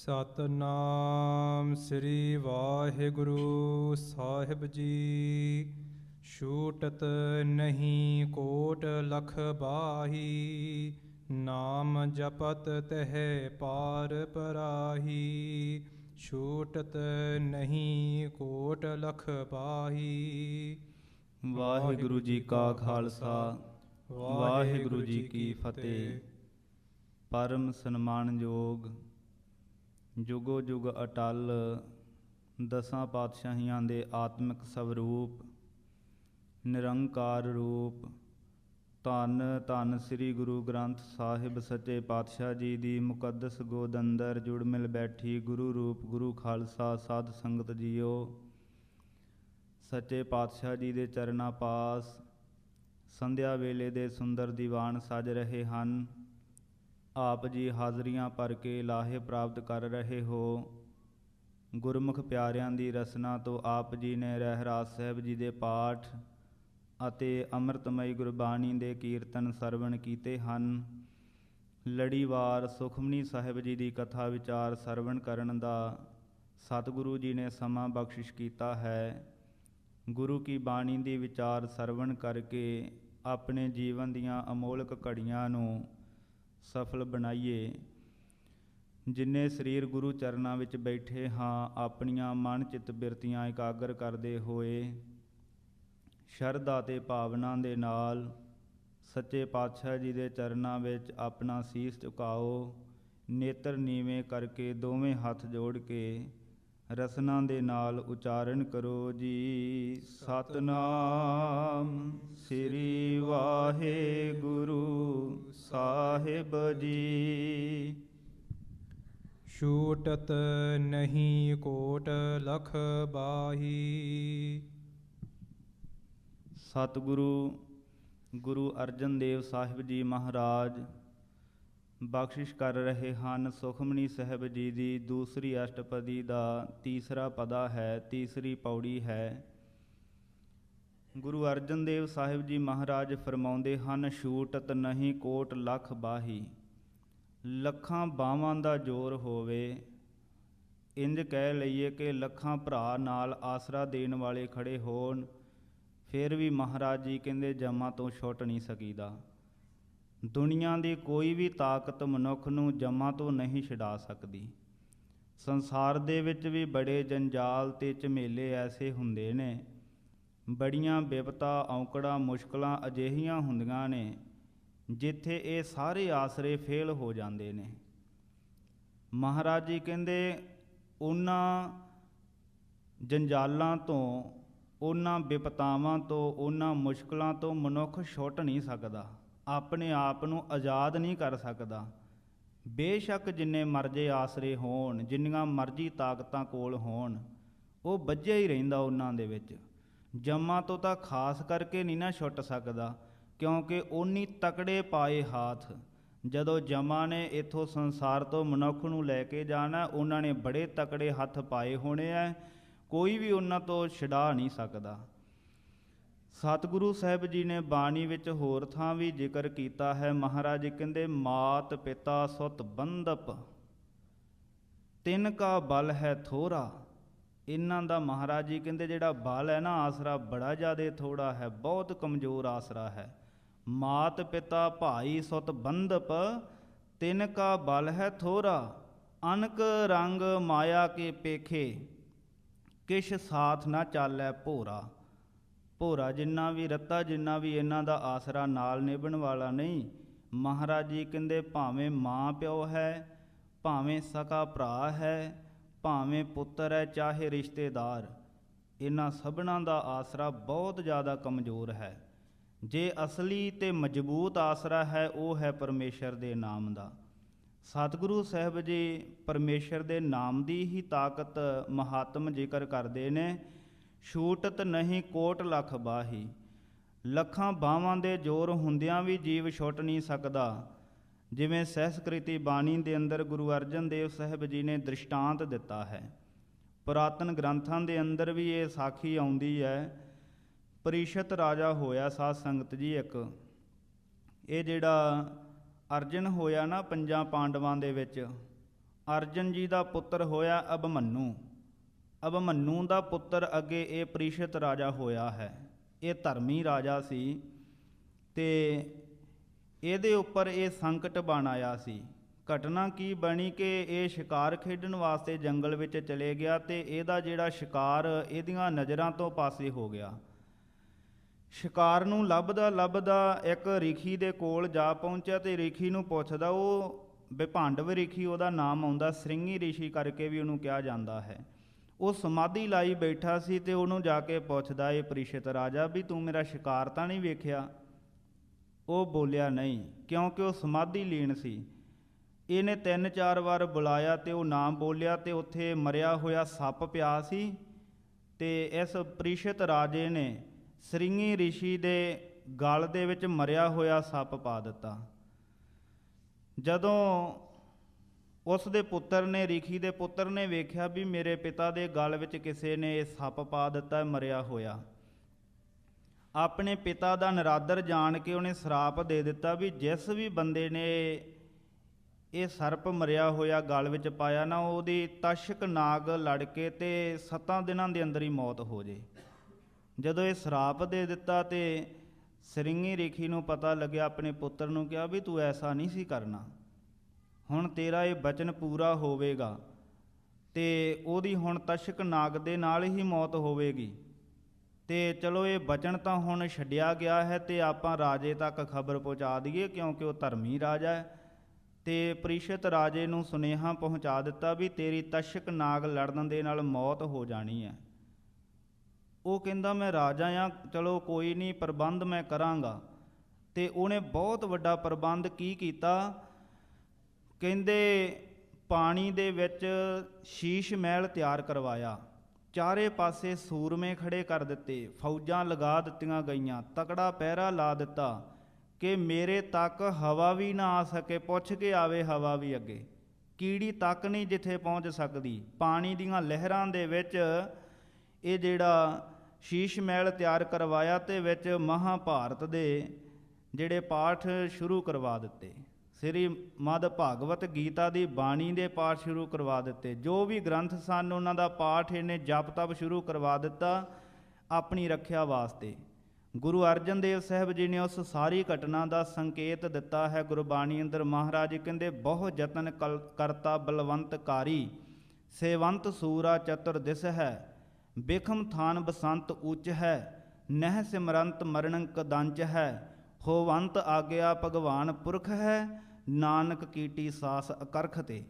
ਸਤਨਾਮ ਸ੍ਰੀ ਵਾਹਿਗੁਰੂ ਸਾਹਿਬ ਜੀ। ਛੂਟਤ ਨਹੀਂ ਕੋਟ ਲਖ ਬਾਹੀ ਨਾਮ ਜਪਤ ਤਹ ਪਾਰ ਪਰਾਹੀ। ਛੂਟਤ ਨਹੀਂ ਕੋਟ ਲਖ ਬਾਹੀ। ਵਾਹਿਗੁਰੂ ਜੀ ਕਾ ਖਾਲਸਾ ਵਾਹਿਗੁਰੂ ਜੀ ਕੀ ਫਤਿਹ। ਪਰਮ ਸਨਮਾਨਯੋਗ ਜੁਗੋ ਜੁਗ ਅਟਲ ਦਸਾਂ ਪਾਤਸ਼ਾਹੀਆਂ ਦੇ ਆਤਮਿਕ ਸਵਰੂਪ, ਨਿਰੰਕਾਰ ਰੂਪ, ਧੰਨ ਧੰਨ ਸ੍ਰੀ ਗੁਰੂ ਗ੍ਰੰਥ ਸਾਹਿਬ ਸੱਚੇ ਪਾਤਸ਼ਾਹ ਜੀ ਦੀ ਮੁਕੱਦਸ ਗੋਦ ਅੰਦਰ ਜੁੜ ਮਿਲ ਬੈਠੀ ਗੁਰੂ ਰੂਪ ਗੁਰੂ ਖਾਲਸਾ ਸਾਧ ਸੰਗਤ ਜੀਓ। ਸੱਚੇ ਪਾਤਸ਼ਾਹ ਜੀ ਦੇ ਚਰਨਾਂ ਪਾਸ ਸੰਧਿਆ ਵੇਲੇ ਦੇ ਸੁੰਦਰ ਦੀਵਾਨ ਸਜ ਰਹੇ ਹਨ। ਆਪ ਜੀ ਹਾਜ਼ਰੀਆਂ ਭਰ ਕੇ ਲਾਹੇ ਪ੍ਰਾਪਤ ਕਰ ਰਹੇ ਹੋ। ਗੁਰਮੁਖ ਪਿਆਰਿਆਂ ਦੀ ਰਸਨਾ ਤੋਂ ਆਪ ਜੀ ਨੇ ਰਹਿਰਾਸ ਸਾਹਿਬ ਜੀ ਦੇ ਪਾਠ ਅਤੇ ਅੰਮ੍ਰਿਤਮਈ ਗੁਰਬਾਣੀ ਦੇ ਕੀਰਤਨ ਸਰਵਣ ਕੀਤੇ ਹਨ। ਲੜੀਵਾਰ ਸੁਖਮਨੀ ਸਾਹਿਬ ਜੀ ਦੀ ਕਥਾ ਵਿਚਾਰ ਸਰਵਣ ਕਰਨ ਦਾ ਸਤਿਗੁਰੂ ਜੀ ਨੇ ਸਮਾਂ ਬਖਸ਼ਿਸ਼ ਕੀਤਾ ਹੈ। ਗੁਰੂ ਕੀ ਬਾਣੀ ਦੀ ਵਿਚਾਰ ਸਰਵਣ ਕਰਕੇ ਆਪਣੇ ਜੀਵਨ ਦੀਆਂ ਅਮੋਲਕ ਘੜੀਆਂ ਨੂੰ ਸਫਲ ਬਣਾਈਏ। ਜਿਨੇ ਸਰੀਰ ਗੁਰੂ ਚਰਨਾਂ ਵਿੱਚ ਬੈਠੇ ਹਾਂ, ਆਪਣੀਆਂ ਮਨ ਚਿੱਤ ਬਿਰਤੀਆਂ ਇਕਾਗਰ ਕਰਦੇ ਹੋਏ, ਸ਼ਰਧਾ ਤੇ ਭਾਵਨਾ ਦੇ ਨਾਲ ਸੱਚੇ ਪਾਤਸ਼ਾਹ ਜੀ ਦੇ ਚਰਨਾਂ ਵਿੱਚ ਆਪਣਾ ਸੀਸ ਝੁਕਾਓ, ਨੇਤਰ ਨੀਵੇਂ ਕਰਕੇ ਦੋਵੇਂ ਹੱਥ ਜੋੜ ਕੇ ਰਸਨਾ ਦੇ ਨਾਲ ਉਚਾਰਨ ਕਰੋ ਜੀ। ਸਤਨਾਮ ਸ੍ਰੀ ਵਾਹਿਗੁਰੂ। ਸਾਹਿਬ ਜੀ। ਛੂਟਤ ਨਹੀਂ ਕੋਟ ਲਖ ਬਾਹੀ। ਸਤਿਗੁਰੂ ਗੁਰੂ ਅਰਜਨ ਦੇਵ ਸਾਹਿਬ ਜੀ ਮਹਾਰਾਜ ਬਖਸ਼ਿਸ਼ ਕਰ ਰਹੇ ਹਨ ਸੁਖਮਨੀ ਸਾਹਿਬ ਜੀ ਦੀ ਦੂਸਰੀ ਅਸ਼ਟਪਦੀ ਦਾ ਤੀਸਰਾ ਪਦਾ ਹੈ ਤੀਸਰੀ ਪੌੜੀ ਹੈ। ਗੁਰੂ ਅਰਜਨ ਦੇਵ ਸਾਹਿਬ ਜੀ ਮਹਾਰਾਜ ਫਰਮਾਉਂਦੇ ਹਨ, ਛੂਟਤ ਨਹੀਂ ਕੋਟ ਲੱਖ ਬਾਹੀ। ਲੱਖਾਂ ਬਾਵਾਂ ਦਾ ਜੋਰ ਹੋਵੇ, ਇੰਜ ਕਹਿ ਲਈਏ ਕਿ ਲੱਖਾਂ ਭਰਾ ਨਾਲ ਆਸਰਾ ਦੇਣ ਵਾਲੇ ਖੜੇ ਹੋਣ, ਫਿਰ ਵੀ ਮਹਾਰਾਜ ਜੀ ਕਹਿੰਦੇ, ਜਮਾ ਤੋਂ ਛੁੱਟ ਨਹੀਂ ਸਕੀਦਾ। ਦੁਨੀਆ ਦੀ ਕੋਈ ਵੀ ਤਾਕਤ ਮਨੁੱਖ ਨੂੰ ਜਮਾ ਤੋਂ ਨਹੀਂ ਛਡਾ ਸਕਦੀ। ਸੰਸਾਰ ਦੇ ਵਿੱਚ ਵੀ ਬੜੇ ਜੰਜਾਲ ਤੇ ਝਮੇਲੇ ਐਸੇ ਹੁੰਦੇ ਨੇ ਬੜੀਆਂ ਬਿਪਤਾ, ਔਕੜਾਂ, ਮੁਸ਼ਕਲਾਂ ਅਜਿਹੀਆਂ ਹੁੰਦੀਆਂ ਨੇ, ਜਿੱਥੇ ਇਹ ਸਾਰੇ ਆਸਰੇ ਫੇਲ ਹੋ ਜਾਂਦੇ ਨੇ। ਮਹਾਰਾਜ ਜੀ ਕਹਿੰਦੇ, ਉਹਨਾਂ ਜੰਜਾਲਾਂ ਤੋਂ, ਉਹਨਾਂ ਬਿਪਤਾਵਾਂ ਤੋਂ, ਉਹਨਾਂ ਮੁਸ਼ਕਲਾਂ ਤੋਂ ਮਨੁੱਖ ਛੁੱਟ ਨਹੀਂ ਸਕਦਾ। ਆਪਣੇ ਆਪ ਨੂੰ ਆਜ਼ਾਦ ਨਹੀਂ ਕਰ ਸਕਦਾ। ਬੇਸ਼ੱਕ ਜਿੰਨੇ ਮਰਜ਼ੇ ਆਸਰੇ ਹੋਣ, ਜਿੰਨੀਆਂ ਮਰਜ਼ੀ ਤਾਕਤਾਂ ਕੋਲ ਹੋਣ, ਉਹ ਵੱਜਿਆ ਹੀ ਰਹਿੰਦਾ ਉਹਨਾਂ ਦੇ ਵਿੱਚ। ਜੰਮਾਂ ਤੋਂ ਤਾਂ ਖਾਸ ਕਰਕੇ ਨਹੀਂ ਨਾ ਛੁੱਟ ਸਕਦਾ, ਕਿਉਂਕਿ ਓਨੀ ਤਕੜੇ ਪਾਏ ਹਾਥ। ਜਦੋਂ ਜਮਾ ਨੇ ਇਥੋਂ ਸੰਸਾਰ ਤੋਂ ਮਨੁੱਖ ਨੂੰ ਲੈ ਕੇ ਜਾਣਾ, ਉਹਨਾਂ ਨੇ ਬੜੇ ਤਕੜੇ ਹੱਥ ਪਾਏ ਹੋਣੇ ਆ ਕੋਈ ਵੀ ਉਹਨਾਂ ਤੋਂ ਛਡਾ ਨਹੀਂ ਸਕਦਾ। ਸਤਿਗੁਰੂ ਸਾਹਿਬ ਜੀ ਨੇ ਬਾਣੀ ਵਿੱਚ ਹੋਰ ਥਾਂ ਵੀ ਜ਼ਿਕਰ ਕੀਤਾ ਹੈ, ਮਹਾਰਾਜ ਕਹਿੰਦੇ, ਮਾਤ ਪਿਤਾ ਸੁਤ ਬੰਦਪ ਤਿੰਨ ਕਾ ਬਲ ਹੈ ਥੋਰਾ। ਇਹਨਾਂ ਦਾ ਮਹਾਰਾਜ ਜੀ ਕਹਿੰਦੇ ਜਿਹੜਾ ਬਲ ਹੈ ਨਾ, ਆਸਰਾ ਬੜਾ ਜ਼ਿਆਦਾ ਥੋੜਾ ਹੈ, ਬਹੁਤ ਕਮਜ਼ੋਰ ਆਸਰਾ ਹੈ। ਮਾਤ ਪਿਤਾ ਭਾਈ ਸੁਤ ਬੰਦਪ ਤਿੰਨ ਕਾ ਬਲ ਹੈ ਥੋਰਾ ਅਨਕ ਰੰਗ ਮਾਇਆ ਕੇ ਪੇਖੇ, ਕਿਛ ਸਾਥ ਨਾ ਚਾਲੈ ਭੋਰਾ। ਭੋਰਾ ਜਿੰਨਾ ਵੀ ਰੱਤਾ, ਜਿੰਨਾ ਵੀ ਇਹਨਾਂ ਦਾ ਆਸਰਾ ਨਾਲ ਨਿਭਣ ਵਾਲਾ ਨਹੀਂ। ਮਹਾਰਾਜ ਜੀ ਕਹਿੰਦੇ ਭਾਵੇਂ ਮਾਂ ਪਿਓ ਹੈ, ਭਾਵੇਂ ਸਕਾ ਭਰਾ ਹੈ ਭਾਵੇਂ ਪੁੱਤਰ ਹੈ ਚਾਹੇ ਰਿਸ਼ਤੇਦਾਰ, ਇਹਨਾਂ ਸਭਨਾਂ ਦਾ ਆਸਰਾ ਬਹੁਤ ਜ਼ਿਆਦਾ ਕਮਜ਼ੋਰ ਹੈ। ਜੇ ਅਸਲੀ ਤੇ ਮਜ਼ਬੂਤ ਆਸਰਾ ਹੈ, ਉਹ ਹੈ ਪਰਮੇਸ਼ਰ ਦੇ ਨਾਮ ਦਾ। ਸਤਿਗੁਰੂ ਸਾਹਿਬ ਜੀ ਪਰਮੇਸ਼ਰ ਦੇ ਨਾਮ ਦੀ ਹੀ ਤਾਕਤ ਮਹਾਤਮ ਜ਼ਿਕਰ ਕਰਦੇ ਨੇ, ਛੂਟਤ ਨਹੀਂ ਕੋਟ ਲੱਖ ਬਾਹੀ। ਲੱਖਾਂ ਬਾਵਾਂ ਦੇ ਜ਼ੋਰ ਹੁੰਦਿਆਂ ਵੀ ਜੀਵ ਛੁੱਟ ਨਹੀਂ ਸਕਦਾ। ਜਿਵੇਂ ਸਹਿਸਕ੍ਰਿਤੀ ਬਾਣੀ ਦੇ ਅੰਦਰ ਗੁਰੂ ਅਰਜਨ ਦੇਵ ਸਾਹਿਬ ਜੀ ਨੇ ਦ੍ਰਿਸ਼ਟਾਂਤ ਦਿੱਤਾ ਹੈ। ਪੁਰਾਤਨ ਗ੍ਰੰਥਾਂ ਦੇ ਅੰਦਰ ਵੀ ਇਹ ਸਾਖੀ ਆਉਂਦੀ ਹੈ। ਪਰਿਸ਼ਤ ਰਾਜਾ ਹੋਇਆ ਸਾਧ ਸੰਗਤ ਜੀ ਇੱਕ। ਇਹ ਜਿਹੜਾ ਅਰਜਨ ਹੋਇਆ ਨਾ ਪੰਜਾਂ ਪਾਂਡਵਾਂ ਦੇ ਵਿੱਚ, ਅਰਜਨ ਜੀ ਦਾ ਪੁੱਤਰ ਹੋਇਆ ਅਭਮੰਨੂ। ਅਭਮੰਨੂ ਦਾ ਪੁੱਤਰ ਅੱਗੇ ਇਹ ਪ੍ਰੀਸ਼ਿਤ ਰਾਜਾ ਹੋਇਆ ਹੈ। ਇਹ ਧਰਮੀ ਰਾਜਾ ਸੀ ਤੇ ਇਹਦੇ ਉੱਪਰ ਇਹ ਸੰਕਟ ਬਣ ਆਇਆ ਸੀ। ਘਟਨਾ ਕੀ ਬਣੀ ਕਿ ਇਹ ਸ਼ਿਕਾਰ ਖੇਡਣ ਵਾਸਤੇ ਜੰਗਲ ਵਿੱਚ ਚਲੇ ਗਿਆ ਤੇ ਇਹਦਾ ਜਿਹੜਾ ਸ਼ਿਕਾਰ ਇਹਦੀਆਂ ਨਜ਼ਰਾਂ ਤੋਂ ਪਾਸੇ ਹੋ ਗਿਆ। ਸ਼ਿਕਾਰ ਨੂੰ ਲੱਭਦਾ ਲੱਭਦਾ ਇੱਕ ਰਿਖੀ ਦੇ ਕੋਲ ਜਾ ਪਹੁੰਚਿਆ ਤੇ ਰਿਖੀ ਨੂੰ ਪੁੱਛਦਾ, ਉਹ ਵਿਭਾਂਡਵ ਰਿਖੀ, ਉਹਦਾ ਨਾਮ ਆਉਂਦਾ ਸ੍ਰਿੰਗੀ ਰਿਸ਼ੀ ਕਰਕੇ ਵੀ ਉਹਨੂੰ ਕਿਹਾ ਜਾਂਦਾ ਹੈ। ਉਹ ਸਮਾਧੀ ਲਾਈ ਬੈਠਾ ਸੀ ਤੇ ਉਹਨੂੰ ਜਾ ਕੇ ਪੁੱਛਦਾ, ਇਹ ਪ੍ਰੀਸ਼ਿਤ ਰਾਜਾ, ਵੀ ਤੂੰ ਮੇਰਾ ਸ਼ਿਕਾਰ ਤਾਂ ਨਹੀਂ ਵੇਖਿਆ? ਉਹ ਬੋਲਿਆ, ਨਹੀਂ, ਕਿਉਂਕਿ ਉਹ ਸਮਾਧੀ ਲੀਨ ਸੀ। ਇਹਨੇ ਤਿੰਨ ਚਾਰ ਵਾਰ ਬੁਲਾਇਆ ਤੇ ਉਹ ਨਾਮ ਬੋਲਿਆ ਤੇ ਉੱਥੇ ਮਰਿਆ ਹੋਇਆ ਸੱਪ ਪਿਆ ਸੀ ਤੇ ਇਸ ਪ੍ਰੀਸ਼ਿਤ ਰਾਜੇ ਨੇ ਸ੍ਰਿੰਗੀ ਰਿਸ਼ੀ ਦੇ ਗਲ ਦੇ ਵਿੱਚ ਮਰਿਆ ਹੋਇਆ ਸੱਪ ਪਾ ਦਿੱਤਾ। ਜਦੋਂ ਉਸ ਦੇ ਪੁੱਤਰ ਨੇ, ਰਿਖੀ ਦੇ ਪੁੱਤਰ ਨੇ ਵੇਖਿਆ ਵੀ ਮੇਰੇ ਪਿਤਾ ਦੇ ਗਲ ਵਿੱਚ ਕਿਸੇ ਨੇ ਇਹ ਸੱਪ ਪਾ ਦਿੱਤਾ, ਮਰਿਆ ਹੋਇਆ। ਆਪਣੇ ਪਿਤਾ ਦਾ ਨਰਾਦਰ ਜਾਣ ਕੇ ਉਹਨੇ ਸਰਾਪ ਦੇ ਦਿੱਤਾ ਵੀ ਜਿਸ ਵੀ ਬੰਦੇ ਨੇ ਇਹ ਸਰਪ ਮਰਿਆ ਹੋਇਆ ਗਲ ਵਿੱਚ ਪਾਇਆ ਨਾ, ਉਹਦੀ ਤਸ਼ਕ ਨਾਗ ਲੜ ਕੇ ਤੇ 7 ਦਿਨਾਂ ਦੇ ਅੰਦਰ ਹੀ ਮੌਤ ਹੋ ਜੇ। ਜਦੋਂ ਇਹ ਸਰਾਪ ਦੇ ਦਿੱਤਾ ਤੇ ਸਰਿੰਗੀ ਰੇਖੀ ਨੂੰ ਪਤਾ ਲੱਗਿਆ, ਆਪਣੇ ਪੁੱਤਰ ਨੂੰ ਕਿਹਾ ਵੀ ਤੂੰ ਐਸਾ ਨਹੀਂ ਸੀ ਕਰਨਾ। ਹੁਣ ਤੇਰਾ ਇਹ ਬਚਨ ਪੂਰਾ ਹੋਵੇਗਾ ਤੇ ਉਹਦੀ ਹੁਣ ਤਸ਼ਕ ਨਾਗ ਦੇ ਨਾਲ ਹੀ ਮੌਤ ਹੋਵੇਗੀ। ਤੇ ਚਲੋ ਇਹ ਬਚਨ ਤਾਂ ਹੁਣ ਛੱਡਿਆ ਗਿਆ ਹੈ ਤੇ ਆਪਾਂ ਰਾਜੇ ਤੱਕ ਖਬਰ ਪਹੁੰਚਾ ਦਈਏ ਕਿਉਂਕਿ ਉਹ ਧਰਮੀ ਰਾਜਾ ਹੈ। ਤੇ ਪ੍ਰੀਸ਼ਤ ਰਾਜੇ ਨੂੰ ਸੁਨੇਹਾ ਪਹੁੰਚਾ ਦਿੱਤਾ ਵੀ ਤੇਰੀ ਤਸ਼ਕ ਨਾਗ ਲੜਨ ਦੇ ਨਾਲ ਮੌਤ ਹੋ ਜਾਣੀ ਹੈ। ਉਹ ਕਹਿੰਦਾ ਮੈਂ ਰਾਜਾ ਆ ਚਲੋ ਕੋਈ ਨਹੀਂ, ਪ੍ਰਬੰਧ ਮੈਂ ਕਰਾਂਗਾ। ਤੇ ਉਹਨੇ ਬਹੁਤ ਵੱਡਾ ਪ੍ਰਬੰਧ ਕੀ ਕੀਤਾ? ਕਹਿੰਦੇ ਪਾਣੀ ਦੇ ਵਿੱਚ ਸ਼ੀਸ਼ ਮਹਿਲ ਤਿਆਰ ਕਰਵਾਇਆ। ਚਾਰੇ ਪਾਸੇ ਸੂਰਮੇ ਖੜੇ ਕਰ ਦਿੱਤੇ, ਫੌਜਾਂ ਲਗਾ ਦਿੱਤੀਆਂ ਗਈਆਂ, ਤਕੜਾ ਪਹਿਰਾ ਲਾ ਦਿੱਤਾ ਕਿ ਮੇਰੇ ਤੱਕ ਹਵਾ ਵੀ ਨਾ ਆ ਸਕੇ, ਪੁੱਛ ਕੇ ਆਵੇ ਹਵਾ ਵੀ ਅੱਗੇ। ਕੀੜੀ ਤੱਕ ਨਹੀਂ ਜਿੱਥੇ ਪਹੁੰਚ ਸਕਦੀ। ਪਾਣੀ ਦੀਆਂ ਲਹਿਰਾਂ ਦੇ ਵਿੱਚ ਇਹ ਜਿਹੜਾ ਸ਼ੀਸ਼ ਮਹਿਲ ਤਿਆਰ ਕਰਵਾਇਆ ਤੇ ਵਿੱਚ ਮਹਾਭਾਰਤ ਦੇ ਜਿਹੜੇ ਪਾਠ ਸ਼ੁਰੂ ਕਰਵਾ ਦਿੱਤੇ। ਸ੍ਰੀ ਮਦ ਭਾਗਵਤ ਗੀਤਾ ਦੀ ਬਾਣੀ ਦੇ ਪਾਠ ਸ਼ੁਰੂ ਕਰਵਾ ਦਿੱਤੇ। ਜੋ ਵੀ ਗ੍ਰੰਥ ਸਨ, ਉਹਨਾਂ ਦਾ ਪਾਠ ਇਹਨੇ ਜਪ ਤਪ ਸ਼ੁਰੂ ਕਰਵਾ ਦਿੱਤਾ ਆਪਣੀ ਰੱਖਿਆ ਵਾਸਤੇ। ਗੁਰੂ ਅਰਜਨ ਦੇਵ ਸਾਹਿਬ ਜੀ ਨੇ ਉਸ ਸਾਰੀ ਘਟਨਾ ਦਾ ਸੰਕੇਤ ਦਿੱਤਾ ਹੈ। ਗੁਰਬਾਣੀ ਅੰਦਰ ਮਹਾਰਾਜ ਕਹਿੰਦੇ ਬਹੁ ਯਤਨ ਕਲ- ਕਰਤਾ ਬਲਵੰਤਕਾਰੀ, ਸੇਵੰਤ ਸੂਰਾ ਚਤੁਰ ਦਿਸ ਹੈ, ਬਿਖਮ ਥਾਨ ਬਸੰਤ ਉੱਚ ਹੈ, ਨਹਿ ਸਿਮਰੰਤ ਮਰਣੰ ਕਦੰਚ ਹੈ, ਹੋਵੰਤ ਆਗਿਆ ਭਗਵਾਨ ਪੁਰਖ ਹੈ ਨਾਨਕ ਕੀਟੀ ਸਾਸ ਅਕਰਖ ਤੇ।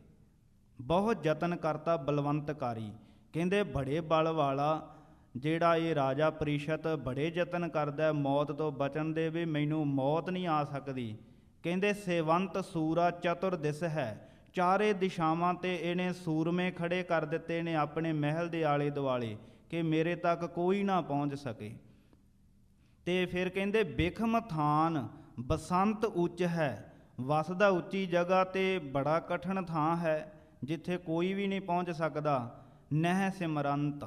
ਬਹੁਤ ਯਤਨ ਕਰਤਾ ਬਲਵੰਤਕਾਰੀ। ਕਹਿੰਦੇ ਬੜੇ ਬਲ ਵਾਲਾ, ਜਿਹੜਾ ਇਹ ਰਾਜਾ ਪ੍ਰੀਸ਼ਤ ਬੜੇ ਯਤਨ ਕਰਦਾ, ਮੌਤ ਤੋਂ ਬਚਣ ਦੇ ਵੀ ਮੈਨੂੰ ਮੌਤ ਨਹੀਂ ਆ ਸਕਦੀ। ਕਹਿੰਦੇ, ਸੇਵੰਤ ਸੂਰਾ ਚਤੁਰ ਦਿਸ ਹੈ। ਚਾਰੇ ਦਿਸ਼ਾਵਾਂ ਤੇ ਇਹਨੇ ਸੂਰਮੇ ਖੜੇ ਕਰ ਦਿੱਤੇ ਨੇ ਆਪਣੇ ਮਹਿਲ ਦੇ ਆਲੇ ਦੁਆਲੇ, ਕਿ ਮੇਰੇ ਤੱਕ ਕੋਈ ਨਾ ਪਹੁੰਚ ਸਕੇ। ਤੇ ਫਿਰ ਕਹਿੰਦੇ, ਬਿਖਮ ਥਾਨ, ਬਸੰਤ ਉੱਚ ਹੈ। ਵਸਦਾ ਉੱਚੀ ਜਗ੍ਹਾ ਤੇ ਬੜਾ ਕਠਨ ਥਾਂ ਹੈ, ਜਿੱਥੇ ਕੋਈ ਵੀ ਨਹੀਂ ਪਹੁੰਚ ਸਕਦਾ। ਨਹਿ ਸਿਮਰੰਤ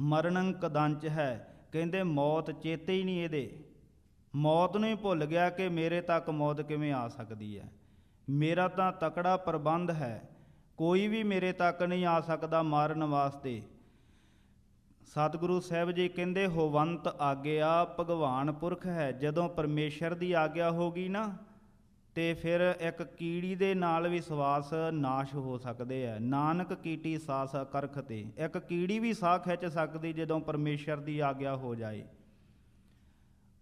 ਮਰਣੰ ਕਦੰਚ ਹੈ, ਕਹਿੰਦੇ ਮੌਤ ਚੇਤੇ ਹੀ ਨਹੀਂ ਇਹਦੇ। ਮੌਤ ਨੂੰ ਹੀ ਭੁੱਲ ਗਿਆ ਕਿ ਮੇਰੇ ਤੱਕ ਮੌਤ ਕਿਵੇਂ ਆ ਸਕਦੀ ਹੈ। ਮੇਰਾ ਤਾਂ ਤਕੜਾ ਪ੍ਰਬੰਧ ਹੈ, ਕੋਈ ਵੀ ਮੇਰੇ ਤੱਕ ਨਹੀਂ ਆ ਸਕਦਾ ਮਾਰਨ ਵਾਸਤੇ। ਸਤਿਗੁਰੂ ਸਾਹਿਬ ਜੀ ਕਹਿੰਦੇ, ਹੋਵੰਤ ਆਗਿਆ ਭਗਵਾਨ ਪੁਰਖ ਹੈ, ਜਦੋਂ ਪਰਮੇਸ਼ਰ ਦੀ ਆਗਿਆ ਹੋਗੀ ਨਾ ਤੇ ਫਿਰ ਇੱਕ ਕੀੜੀ ਦੇ ਨਾਲ ਵੀ ਸਵਾਸ ਨਾਸ਼ ਹੋ ਸਕਦੇ ਆ। ਨਾਨਕ ਕੀਟੀ ਸਾਸ ਕਰਖ ਤੇ। ਇੱਕ ਕੀੜੀ ਵੀ ਸਾਹ ਖਿੱਚ ਸਕਦੀ ਜਦੋਂ ਪਰਮੇਸ਼ਰ ਦੀ ਆਗਿਆ ਹੋ ਜਾਏ।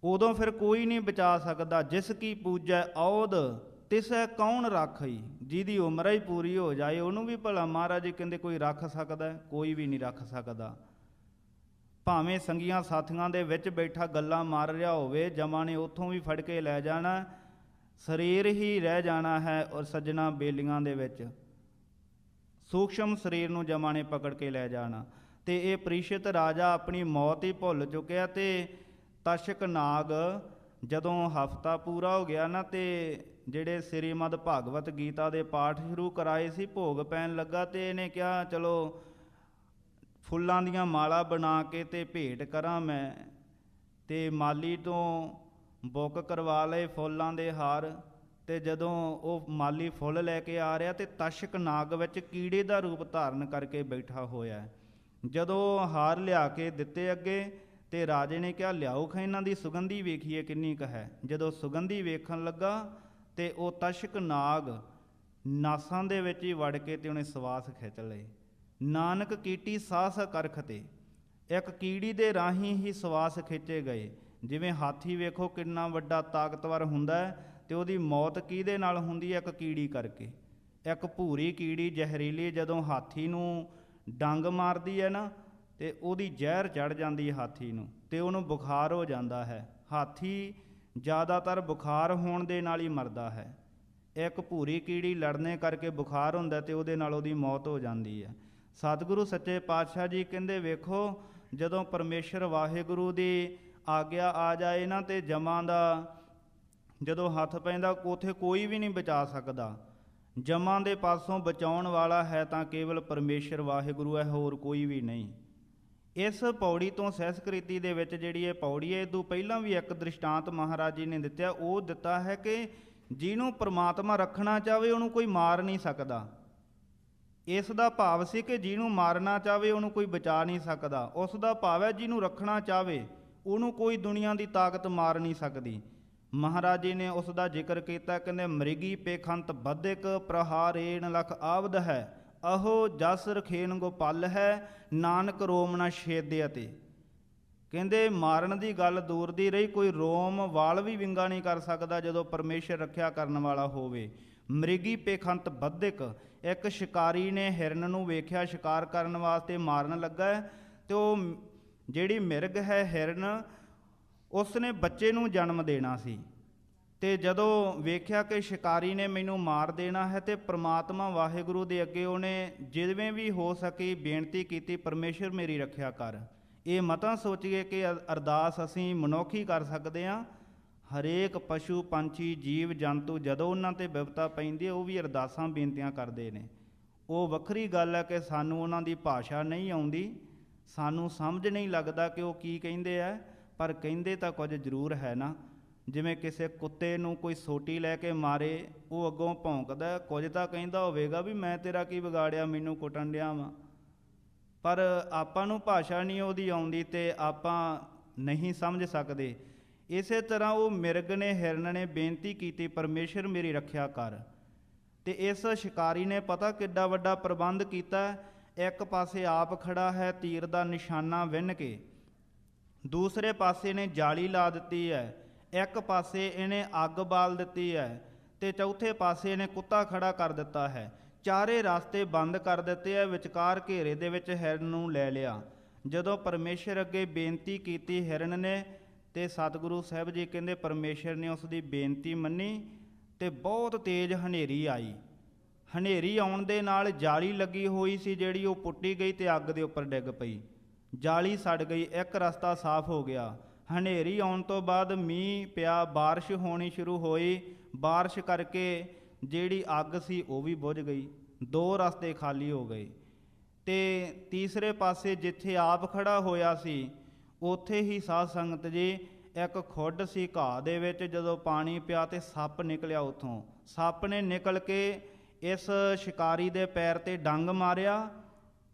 ਉਦੋਂ ਫਿਰ ਕੋਈ ਨਹੀਂ ਬਚਾ ਸਕਦਾ। ਜਿਸ ਕੀ ਪੂਜੈ ਔਦ ਤਿਸੈ ਕੌਣ ਰਾਖਈ? ਜਿਹਦੀ ਉਮਰ ਹੀ ਪੂਰੀ ਹੋ ਜਾਏ, ਉਹਨੂੰ ਵੀ ਭਲਾ ਮਹਾਰਾਜ ਕਹਿੰਦੇ ਕੋਈ ਰੱਖ ਸਕਦਾ, ਕੋਈ ਵੀ ਨਹੀਂ ਰੱਖ ਸਕਦਾ। ਭਾਵੇਂ ਸੰਗੀਆਂ ਸਾਥੀਆਂ ਦੇ ਵਿੱਚ ਬੈਠਾ ਗੱਲਾਂ ਮਾਰ ਰਿਹਾ ਹੋਵੇ, ਜਮਾਂ ਨੇ ਉੱਥੋਂ ਵੀ ਫੜ ਕੇ ਲੈ ਜਾਣਾ। ਸਰੀਰ ਹੀ ਰਹਿ ਜਾਣਾ ਹੈ ਔਰ ਸੱਜਣਾ ਬੇਲੀਆਂ ਦੇ ਵਿੱਚ। ਸੂਖਸ਼ਮ ਸਰੀਰ ਨੂੰ ਜਮਾ ਨੇ ਪਕੜ ਕੇ ਲੈ ਜਾਣਾ। ਤੇ ਇਹ ਪ੍ਰੀਸ਼ਿਤ ਰਾਜਾ ਆਪਣੀ ਮੌਤ ਹੀ ਭੁੱਲ ਚੁੱਕਿਆ ਤੇ ਤਸ਼ਕ ਨਾਗ ਜਦੋਂ ਹਫਤਾ ਪੂਰਾ ਹੋ ਗਿਆ ਨਾ ਤੇ ਜਿਹੜੇ ਸ੍ਰੀਮਦ ਭਾਗਵਤ ਗੀਤਾ ਦੇ ਪਾਠ ਸ਼ੁਰੂ ਕਰਾਏ ਸੀ, ਭੋਗ ਪੈਣ ਲੱਗਾ ਤੇ ਇਹਨੇ ਕਿਹਾ, ਚਲੋ, ਫੁੱਲਾਂ ਦੀਆਂ ਮਾਲਾ ਬਣਾ ਕੇ ਤੇ ਭੇਟ ਕਰਾਂ ਮੈਂ ਤੇ ਮਾਲੀ ਤੋਂ ਬੁੱਕ ਕਰਵਾ ਲਏ ਫੁੱਲਾਂ ਦੇ ਹਾਰ ਤੇ ਜਦੋਂ ਉਹ ਮਾਲੀ ਫੁੱਲ ਲੈ ਕੇ ਆ ਰਿਹਾ ਤੇ ਤਸ਼ਕ ਨਾਗ ਵਿੱਚ ਕੀੜੇ ਦਾ ਰੂਪ ਧਾਰਨ ਕਰਕੇ ਬੈਠਾ ਹੋਇਆ ਜਦੋਂ ਹਾਰ ਲਿਆ ਕੇ ਦਿੱਤੇ ਅੱਗੇ ਤੇ ਰਾਜੇ ਨੇ ਕਿਹਾ, ਲਿਆਓ ਖਾਂ ਇਹਨਾਂ ਦੀ ਸੁਗੰਧੀ, ਵੇਖੀਏ ਕਿੰਨੀ ਕੁ ਹੈ। ਜਦੋਂ ਸੁਗੰਧੀ ਵੇਖਣ ਲੱਗਾ ਤੇ ਉਹ ਤਸ਼ਕ ਨਾਗ ਨਾਸਾਂ ਦੇ ਵਿੱਚ ਹੀ ਵੜ ਕੇ ਤੇ ਉਹਨੇ ਸਵਾਸ ਖਿੱਚ ਲਏ। ਨਾਨਕ ਕੀਟੀ ਸਾਸ ਕਰਖ ਤੇ ਇੱਕ ਕੀੜੀ ਦੇ ਰਾਹੀਂ ਹੀ ਸਵਾਸ ਖਿੱਚੇ ਗਏ। ਜਿਵੇਂ ਹਾਥੀ ਵੇਖੋ ਕਿੰਨਾ ਵੱਡਾ ਤਾਕਤਵਰ ਹੁੰਦਾ ਹੈ ਤੇ ਉਹਦੀ ਮੌਤ ਕਿਹਦੇ ਨਾਲ ਹੁੰਦੀ ਹੈ? ਇੱਕ ਕੀੜੀ ਕਰਕੇ। ਇੱਕ ਭੂਰੀ ਕੀੜੀ ਜ਼ਹਿਰੀਲੀ ਜਦੋਂ ਹਾਥੀ ਨੂੰ ਡੰਗ ਮਾਰਦੀ ਹੈ ਨਾ, ਤੇ ਉਹਦੀ ਜ਼ਹਿਰ ਚੜ ਜਾਂਦੀ ਹੈ ਹਾਥੀ ਨੂੰ ਤੇ ਉਹਨੂੰ ਬੁਖਾਰ ਹੋ ਜਾਂਦਾ ਹੈ। ਹਾਥੀ ਜ਼ਿਆਦਾਤਰ ਬੁਖਾਰ ਹੋਣ ਦੇ ਨਾਲ ਹੀ ਮਰਦਾ ਹੈ। ਇੱਕ ਭੂਰੀ ਕੀੜੀ ਲੜਨੇ ਕਰਕੇ ਬੁਖਾਰ ਹੁੰਦਾ ਤੇ ਉਹਦੇ ਨਾਲ ਉਹਦੀ ਮੌਤ ਹੋ ਜਾਂਦੀ ਹੈ। ਸਤਿਗੁਰੂ ਸੱਚੇ ਪਾਤਸ਼ਾਹ ਜੀ ਕਹਿੰਦੇ ਵੇਖੋ, ਜਦੋਂ ਪਰਮੇਸ਼ਰ ਵਾਹਿਗੁਰੂ ਦੀ ਆਗਿਆ ਆ ਜਾਏ ਨਾ ਤੇ ਜਮਾਂ ਦਾ, ਜਦੋਂ ਹੱਥ ਪੈਂਦਾ ਉਥੇ ਕੋਈ ਵੀ ਨਹੀਂ ਬਚਾ ਸਕਦਾ। ਜਮਾਂ ਦੇ ਪਾਸੋਂ ਬਚਾਉਣ ਵਾਲਾ ਹੈ ਤਾਂ ਕੇਵਲ ਪਰਮੇਸ਼ਰ, ਵਾਹਿਗੁਰੂ ਹੈ, ਹੋਰ ਕੋਈ ਵੀ ਨਹੀਂ। ਇਸ ਪੌੜੀ ਤੋਂ ਸਹਿਸਕ੍ਰਿਤੀ ਦੇ ਵਿੱਚ ਜਿਹੜੀ ਇਹ ਪੌੜੀ ਹੈ ਇਹ ਤੋਂ ਪਹਿਲਾਂ ਵੀ ਇੱਕ ਦ੍ਰਿਸ਼ਟਾਂਤ ਮਹਾਰਾਜ ਜੀ ਨੇ ਦਿੱਤਾ, ਉਹ ਦਿੱਤਾ ਹੈ ਕਿ ਜਿਹਨੂੰ ਪ੍ਰਮਾਤਮਾ ਰੱਖਣਾ ਚਾਹਵੇ ਉਹਨੂੰ ਕੋਈ ਮਾਰ ਨਹੀਂ ਸਕਦਾ। ਇਸ ਦਾ ਭਾਵ ਸੀ ਕਿ ਜਿਹਨੂੰ ਮਾਰਨਾ ਚਾਹਵੇ ਉਹਨੂੰ ਕੋਈ ਬਚਾ ਨਹੀਂ ਸਕਦਾ। ਉਸ ਦਾ ਭਾਵ ਹੈ ਜਿਹਨੂੰ ਰੱਖਣਾ ਚਾਹਵੇ ਉਹਨੂੰ ਕੋਈ ਦੁਨੀਆ ਦੀ ਤਾਕਤ ਮਾਰ ਨਹੀਂ ਸਕਦੀ। ਮਹਾਰਾਜੇ ਨੇ ਉਸ ਦਾ ਜ਼ਿਕਰ ਕੀਤਾ, ਕਹਿੰਦੇ, ਮ੍ਰਿਗੀ ਪੇਖੰਤ ਬਦਿਕ ਪ੍ਰਹਾਰੇਣ ਲਖ ਆਵਦ ਹੈ, ਅਹੋ ਜਸ ਰਖੇਣ ਗੋਪਾਲ ਹੈ, ਨਾਨਕ ਰੋਮ ਨਾ ਛੇਦਿਆ ਤੇ। ਕਹਿੰਦੇ, ਮਾਰਨ ਦੀ ਗੱਲ ਦੂਰ ਦੀ ਰਹੀ, ਕੋਈ ਰੋਮ ਵਾਲ ਵੀ ਵਿੰਗਾ ਨਹੀਂ ਕਰ ਸਕਦਾ ਜਦੋਂ ਪਰਮੇਸ਼ਰ ਰੱਖਿਆ ਕਰਨ ਵਾਲਾ ਹੋਵੇ। ਮ੍ਰਿਗੀ ਪੇਖੰਤ ਬੱਧਿਕ, ਇੱਕ ਸ਼ਿਕਾਰੀ ਨੇ ਹਿਰਨ ਨੂੰ ਵੇਖਿਆ, ਸ਼ਿਕਾਰ ਕਰਨ ਵਾਸਤੇ ਮਾਰਨ ਲੱਗਾ ਹੈ ਤੇ ਉਹ ਜਿਹੜੀ ਮਿਰਗ ਹੈ ਹਿਰਨ ਉਸ ਨੇ ਬੱਚੇ ਨੂੰ ਜਨਮ ਦੇਣਾ ਸੀ। ਤੇ ਜਦੋਂ ਵੇਖਿਆ ਕਿ ਸ਼ਿਕਾਰੀ ਨੇ ਮੈਨੂੰ ਮਾਰ ਦੇਣਾ ਹੈ ਤੇ ਪ੍ਰਮਾਤਮਾ ਵਾਹਿਗੁਰੂ ਦੇ ਅੱਗੇ ਉਹਨੇ ਜਿਵੇਂ ਵੀ ਹੋ ਸਕੀ ਬੇਨਤੀ ਕੀਤੀ, ਪਰਮੇਸ਼ਰ ਮੇਰੀ ਰੱਖਿਆ ਕਰ। ਇਹ ਮਤਾਂ ਸੋਚੀਏ ਕਿ ਅਰਦਾਸ ਅਸੀਂ ਮਨੁੱਖ ਕਰ ਸਕਦੇ ਹਾਂ। ਹਰੇਕ ਪਸ਼ੂ, ਪੰਛੀ, ਜੀਵ, ਜੰਤੂ ਜਦੋਂ ਉਹਨਾਂ ਤੇ ਵਿਪਤਾ ਪੈਂਦੀ ਹੈ, ਉਹ ਵੀ ਅਰਦਾਸਾਂ, ਬੇਨਤੀਆਂ ਕਰਦੇ ਨੇ। ਉਹ ਵੱਖਰੀ ਗੱਲ ਹੈ ਕਿ ਸਾਨੂੰ ਉਹਨਾਂ ਦੀ ਭਾਸ਼ਾ ਨਹੀਂ ਆਉਂਦੀ। ਸਾਨੂੰ ਸਮਝ ਨਹੀਂ ਲੱਗਦਾ ਕਿ ਉਹ ਕੀ ਕਹਿੰਦੇ ਆ, ਪਰ ਕਹਿੰਦੇ ਤਾਂ ਕੁਝ ਜ਼ਰੂਰ ਹੈ ਨਾ। ਜਿਵੇਂ ਕਿਸੇ ਕੁੱਤੇ ਨੂੰ ਕੋਈ ਸੋਟੀ ਲੈ ਕੇ ਮਾਰੇ, ਉਹ ਅੱਗੋਂ ਭੌਂਕਦਾ, ਕੁਝ ਤਾਂ ਕਹਿੰਦਾ ਹੋਵੇਗਾ ਵੀ ਮੈਂ ਤੇਰਾ ਕੀ ਵਿਗਾੜਿਆ, ਮੈਨੂੰ ਕੁੱਟਣ ਡਿਆ ਵਾਂ। ਪਰ ਆਪਾਂ ਨੂੰ ਭਾਸ਼ਾ ਨਹੀਂ ਉਹਦੀ ਆਉਂਦੀ ਤੇ ਆਪਾਂ ਨਹੀਂ ਸਮਝ ਸਕਦੇ। ਇਸੇ ਤਰ੍ਹਾਂ ਉਹ ਮਿਰਗ ਨੇ, ਹਿਰਨ ਨੇ ਬੇਨਤੀ ਕੀਤੀ, ਪਰਮੇਸ਼ਰ ਮੇਰੀ ਰੱਖਿਆ ਕਰ। ਤੇ ਇਸ ਸ਼ਿਕਾਰੀ ਨੇ ਪਤਾ ਕਿੱਡਾ ਵੱਡਾ ਪ੍ਰਬੰਧ ਕੀਤਾ ਇੱਕ ਪਾਸੇ ਆਪ ਖੜਾ ਹੈ ਤੀਰ ਦਾ ਨਿਸ਼ਾਨਾ ਵਿੰਨ ਕੇ, ਦੂਸਰੇ ਪਾਸੇ ਨੇ ਜਾਲੀ ਲਾ ਦਿੱਤੀ ਹੈ, ਇੱਕ ਪਾਸੇ ਇਹਨੇ ਅੱਗ ਬਾਲ ਦਿੱਤੀ ਹੈ ਤੇ ਚੌਥੇ ਪਾਸੇ ਇਹਨੇ ਕੁੱਤਾ ਖੜਾ ਕਰ ਦਿੱਤਾ ਹੈ। ਚਾਰੇ ਰਸਤੇ ਬੰਦ ਕਰ ਦਿੱਤੇ ਹੈ, ਵਿਚਕਾਰ ਘੇਰੇ ਦੇ ਵਿੱਚ ਹਿਰਨ ਨੂੰ ਲੈ ਲਿਆ। ਜਦੋਂ ਪਰਮੇਸ਼ਰ ਅੱਗੇ ਬੇਨਤੀ ਕੀਤੀ ਹਿਰਨ ਨੇ ਤੇ ਸਤਿਗੁਰੂ ਸਾਹਿਬ ਜੀ ਕਹਿੰਦੇ ਪਰਮੇਸ਼ਰ ਨੇ ਉਸ ਦੀ ਬੇਨਤੀ ਮੰਨੀ ਤੇ ਬਹੁਤ ਤੇਜ਼ ਹਨੇਰੀ ਆਈ। ਹਨੇਰੀ ਆਉਣ ਦੇ ਨਾਲ ਜਾਲੀ ਲੱਗੀ ਹੋਈ ਸੀ ਜਿਹੜੀ ਉਹ ਪੁੱਟੀ ਗਈ ਤੇ ਅੱਗ ਦੇ ਉੱਪਰ ਡਿੱਗ ਪਈ ਜਾਲੀ ਸੜ ਗਈ ਇੱਕ ਰਸਤਾ ਸਾਫ਼ ਹੋ ਗਿਆ ਹਨੇਰੀ ਆਉਣ ਤੋਂ ਬਾਅਦ ਮੀਂਹ ਪਿਆ بارش ਹੋਣੀ ਸ਼ੁਰੂ ਹੋਈ بارش ਕਰਕੇ ਜਿਹੜੀ ਅੱਗ ਸੀ ਉਹ ਵੀ ਬੁਝ ਗਈ ਦੋ ਰਸਤੇ ਖਾਲੀ ਹੋ ਗਏ ਤੇ ਤੀਸਰੇ ਪਾਸੇ ਜਿੱਥੇ ਆਪ ਖੜਾ ਹੋਇਆ ਸੀ ਉੱਥੇ ਹੀ ਸਾਧ ਸੰਗਤ ਜੀ ਇੱਕ ਖੁੱਡ ਸੀ ਘਾਹ ਦੇ ਵਿੱਚ ਜਦੋਂ ਪਾਣੀ ਪਿਆ ਤੇ ਸੱਪ ਨਿਕਲਿਆ ਉੱਥੋਂ ਸੱਪ ਨੇ ਨਿਕਲ ਕੇ ਇਸ ਸ਼ਿਕਾਰੀ ਦੇ ਪੈਰ ਤੇ ਡੰਗ ਮਾਰਿਆ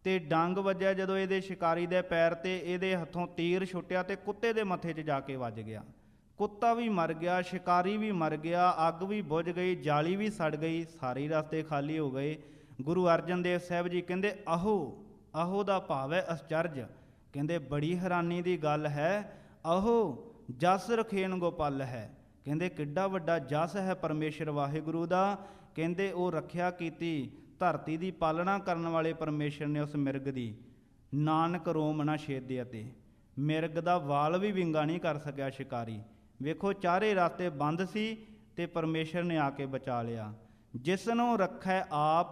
ਤੇ ਡੰਗ ਵੱਜਿਆ ਜਦੋਂ ਇਹਦੇ ਸ਼ਿਕਾਰੀ ਦੇ ਪੈਰ ਤੇ ਇਹਦੇ ਹੱਥੋਂ ਤੀਰ ਛੁੱਟਿਆ ਤੇ ਕੁੱਤੇ ਦੇ ਮੱਥੇ 'ਚ ਜਾ ਕੇ ਵੱਜ ਗਿਆ। ਕੁੱਤਾ ਵੀ ਮਰ ਗਿਆ, ਸ਼ਿਕਾਰੀ ਵੀ ਮਰ ਗਿਆ, ਅੱਗ ਵੀ ਬੁਝ ਗਈ, ਜਾਲੀ ਵੀ ਸੜ ਗਈ, ਸਾਰੇ ਰਸਤੇ ਖਾਲੀ ਹੋ ਗਏ। ਗੁਰੂ ਅਰਜਨ ਦੇਵ ਸਾਹਿਬ ਜੀ ਕਹਿੰਦੇ, ਆਹੋ ਆਹੋ ਦਾ ਭਾਵ ਹੈ ਅਚਰਜ ਕਹਿੰਦੇ, ਬੜੀ ਹੈਰਾਨੀ ਦੀ ਗੱਲ ਹੈ। ਆਹੋ, ਜਸ ਰਖੇਨ ਗੋਪਾਲ ਹੈ। ਕਹਿੰਦੇ, ਕਿੱਡਾ ਵੱਡਾ ਜਸ ਹੈ ਪਰਮੇਸ਼ਰ ਵਾਹਿਗੁਰੂ ਦਾ। ਕਹਿੰਦੇ ਉਹ ਰੱਖਿਆ ਕੀਤੀ, ਧਰਤੀ ਦੀ ਪਾਲਣਾ ਕਰਨ ਵਾਲੇ ਪਰਮੇਸ਼ਰ ਨੇ ਉਸ ਮਿਰਗ ਦੀ। ਨਾਨਕ ਰੋਮ ਨਾ ਛੇਦਿਆ ਤੇ। ਮਿਰਗ ਦਾ ਵਾਲ ਵੀ ਵਿੰਗਾ ਨਹੀਂ ਕਰ ਸਕਿਆ ਸ਼ਿਕਾਰੀ। ਵੇਖੋ, ਚਾਰੇ ਰਸਤੇ ਬੰਦ ਸੀ ਤੇ ਪਰਮੇਸ਼ਰ ਨੇ ਆ ਕੇ ਬਚਾ ਲਿਆ। ਜਿਸ ਨੂੰ ਰੱਖੈ ਆਪ,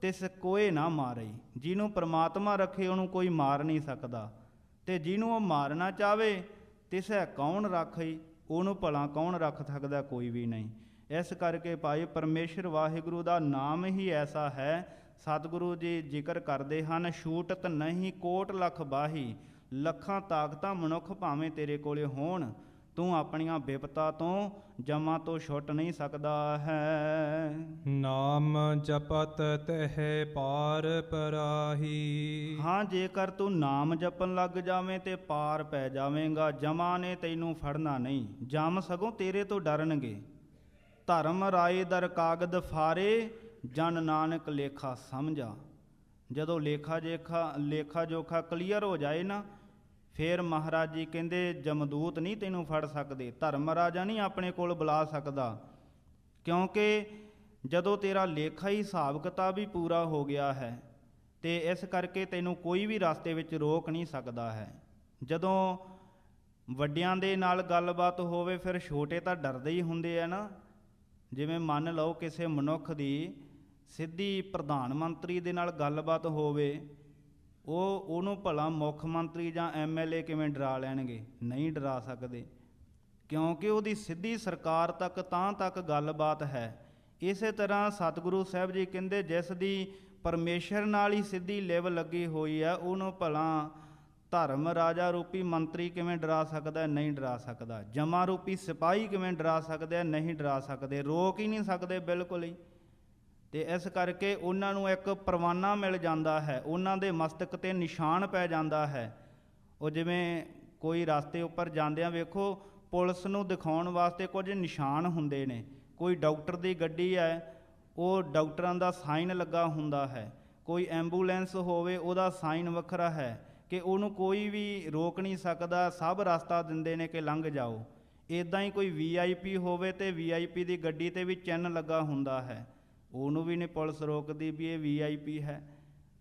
ਤਿਸ ਕੋਏ ਨਾ ਮਾਰਈ ਜਿਹਨੂੰ ਪ੍ਰਮਾਤਮਾ ਰੱਖੇ, ਉਹਨੂੰ ਕੋਈ ਮਾਰ ਨਹੀਂ ਸਕਦਾ। ਤੇ ਜਿਹਨੂੰ ਉਹ ਮਾਰਨਾ ਚਾਵੇ, ਤਿਸੈ ਕੌਣ ਰੱਖਈ? ਉਹਨੂੰ ਭਲਾ ਕੌਣ ਰੱਖ ਸਕਦਾ? ਕੋਈ ਵੀ ਨਹੀਂ। ਇਸ ਕਰਕੇ ਭਾਈ ਪਰਮੇਸ਼ਰ ਵਾਹਿਗੁਰੂ ਦਾ ਨਾਮ ਹੀ ਐਸਾ ਹੈ ਸਤਿਗੁਰੂ ਜੀ ਜ਼ਿਕਰ ਕਰਦੇ ਹਨ ਛੂਟਤ ਨਹੀਂ ਕੋਟ ਲਖ ਬਾਹੀ ਲੱਖਾਂ ਤਾਕਤਾਂ ਮਨੁੱਖ ਭਾਵੇਂ ਤੇਰੇ ਕੋਲੇ ਹੋਣ ਤੂੰ ਆਪਣੀਆਂ ਬਿਪਤਾ ਤੋਂ ਜਮਾ ਤੋਂ ਛੁੱਟ ਨਹੀਂ ਸਕਦਾ ਹੈ। ਨਾਮ ਜਪਤ ਤਹਿ ਪਾਰ ਪਰਾਹੀ। ਹਾਂ ਜੇਕਰ ਤੂੰ ਨਾਮ ਜਪਣ ਲੱਗ ਜਾਵੇਂ ਤੇ ਪਾਰ ਪੈ ਜਾਵੇਂਗਾ ਜਮਾ ਨੇ ਤੈਨੂੰ ਫੜਨਾ ਨਹੀਂ ਜਮ ਸਗੋਂ ਤੇਰੇ ਤੋਂ ਡਰਨਗੇ। ਧਰਮ ਰਾਏ ਦਰ ਕਾਗਦ ਫਾਰੇ, ਜਨ ਨਾਨਕ ਲੇਖਾ ਸਮਝਾ। ਜਦੋਂ ਲੇਖਾ ਜੇਖਾ, ਲੇਖਾ ਜੋਖਾ ਕਲੀਅਰ ਹੋ ਜਾਏ ਨਾ, ਫੇਰ ਮਹਾਰਾਜ ਜੀ ਕਹਿੰਦੇ, ਜਮਦੂਤ ਨਹੀਂ ਤੈਨੂੰ ਫੜ ਸਕਦੇ, ਧਰਮ ਰਾਜਾ ਨਹੀਂ ਆਪਣੇ ਕੋਲ ਬੁਲਾ ਸਕਦਾ। ਕਿਉਂਕਿ ਜਦੋਂ ਤੇਰਾ ਲੇਖਾ ਹੀ ਹਿਸਾਬ ਕਿਤਾਬ ਹੀ ਪੂਰਾ ਹੋ ਗਿਆ ਹੈ, ਤੇ ਇਸ ਕਰਕੇ ਤੈਨੂੰ ਕੋਈ ਵੀ ਰਸਤੇ ਵਿੱਚ ਰੋਕ ਨਹੀਂ ਸਕਦਾ ਹੈ। ਜਦੋਂ ਵੱਡਿਆਂ ਦੇ ਨਾਲ ਗੱਲਬਾਤ ਹੋਵੇ, ਫਿਰ ਛੋਟੇ ਤਾਂ ਡਰਦੇ ਹੀ ਹੁੰਦੇ ਆ ਨਾ। ਜਿਵੇਂ ਮੰਨ ਲਓ ਕਿਸੇ ਮਨੁੱਖ ਦੀ ਸਿੱਧੀ ਪ੍ਰਧਾਨ ਮੰਤਰੀ ਦੇ ਨਾਲ ਗੱਲਬਾਤ ਹੋਵੇ, ਉਹ, ਉਹਨੂੰ ਭਲਾ ਮੁੱਖ ਮੰਤਰੀ ਜਾਂ ਐਮਐਲਏ ਕਿਵੇਂ ਡਰਾ ਲੈਣਗੇ? ਨਹੀਂ ਡਰਾ ਸਕਦੇ। ਕਿਉਂਕਿ ਉਹਦੀ ਸਿੱਧੀ ਸਰਕਾਰ ਤੱਕ ਤਾਂ ਤੱਕ ਗੱਲਬਾਤ ਹੈ। ਇਸੇ ਤਰ੍ਹਾਂ ਸਤਿਗੁਰੂ ਸਾਹਿਬ ਜੀ ਕਹਿੰਦੇ, ਜਿਸ ਦੀ ਪਰਮੇਸ਼ਰ ਨਾਲ ਹੀ ਸਿੱਧੀ ਲਿਵ ਲੱਗੀ ਹੋਈ ਹੈ, ਉਹਨੂੰ ਭਲਾ ਧਰਮ ਰਾਜਾ ਰੂਪੀ ਮੰਤਰੀ ਕਿਵੇਂ ਡਰਾ ਸਕਦਾ ਹੈ? ਨਹੀਂ ਡਰਾ ਸਕਦਾ? ਜਮਾ ਰੂਪੀ ਸਿਪਾਹੀ ਕਿਵੇਂ ਡਰਾ ਸਕਦਾ ਹੈ? ਨਹੀਂ ਡਰਾ ਸਕਦੇ? ਰੋਕ ਹੀ ਨਹੀਂ ਸਕਦੇ ਬਿਲਕੁਲ ਹੀ। ਤੇ ਇਸ ਕਰਕੇ ਉਹਨਾਂ ਨੂੰ ਇੱਕ ਪਰਵਾਨਾ ਮਿਲ ਜਾਂਦਾ ਹੈ। ਉਹਨਾਂ ਦੇ ਮਸਤਕ ਤੇ ਨਿਸ਼ਾਨ ਪੈ ਜਾਂਦਾ ਹੈ। ਉਹ ਜਿਵੇਂ ਕੋਈ ਰਸਤੇ ਉੱਪਰ ਜਾਂਦਿਆਂ ਵੇਖੋ, ਪੁਲਿਸ ਨੂੰ ਦਿਖਾਉਣ ਵਾਸਤੇ ਕੁਝ ਨਿਸ਼ਾਨ ਹੁੰਦੇ ਨੇ। ਕੋਈ ਡਾਕਟਰ ਦੀ ਗੱਡੀ ਹੈ, ਉਹ ਡਾਕਟਰਾਂ ਦਾ ਸਾਈਨ ਲੱਗਾ ਹੁੰਦਾ ਹੈ। ਕੋਈ ਐਂਬੂਲੈਂਸ ਹੋਵੇ, ਉਹਦਾ ਸਾਈਨ ਵੱਖਰਾ ਹੈ। ਕਿ ਉਹਨੂੰ ਕੋਈ ਵੀ ਰੋਕ ਨਹੀਂ ਸਕਦਾ, ਸਭ ਰਸਤਾ ਦਿੰਦੇ ਨੇ ਕਿ ਲੰਘ ਜਾਓ। ਇਦਾਂ ਹੀ ਕੋਈ ਵੀਆਈਪੀ ਹੋਵੇ ਤੇ ਵੀਆਈਪੀ ਦੀ ਗੱਡੀ ਤੇ ਵੀ ਚਿੰਨ ਲੱਗਾ ਹੁੰਦਾ ਹੈ। ਉਹਨੂੰ ਵੀ ਨਹੀਂ ਪੁਲਿਸ ਰੋਕਦੀ ਵੀ ਇਹ ਵੀਆਈਪੀ ਹੈ।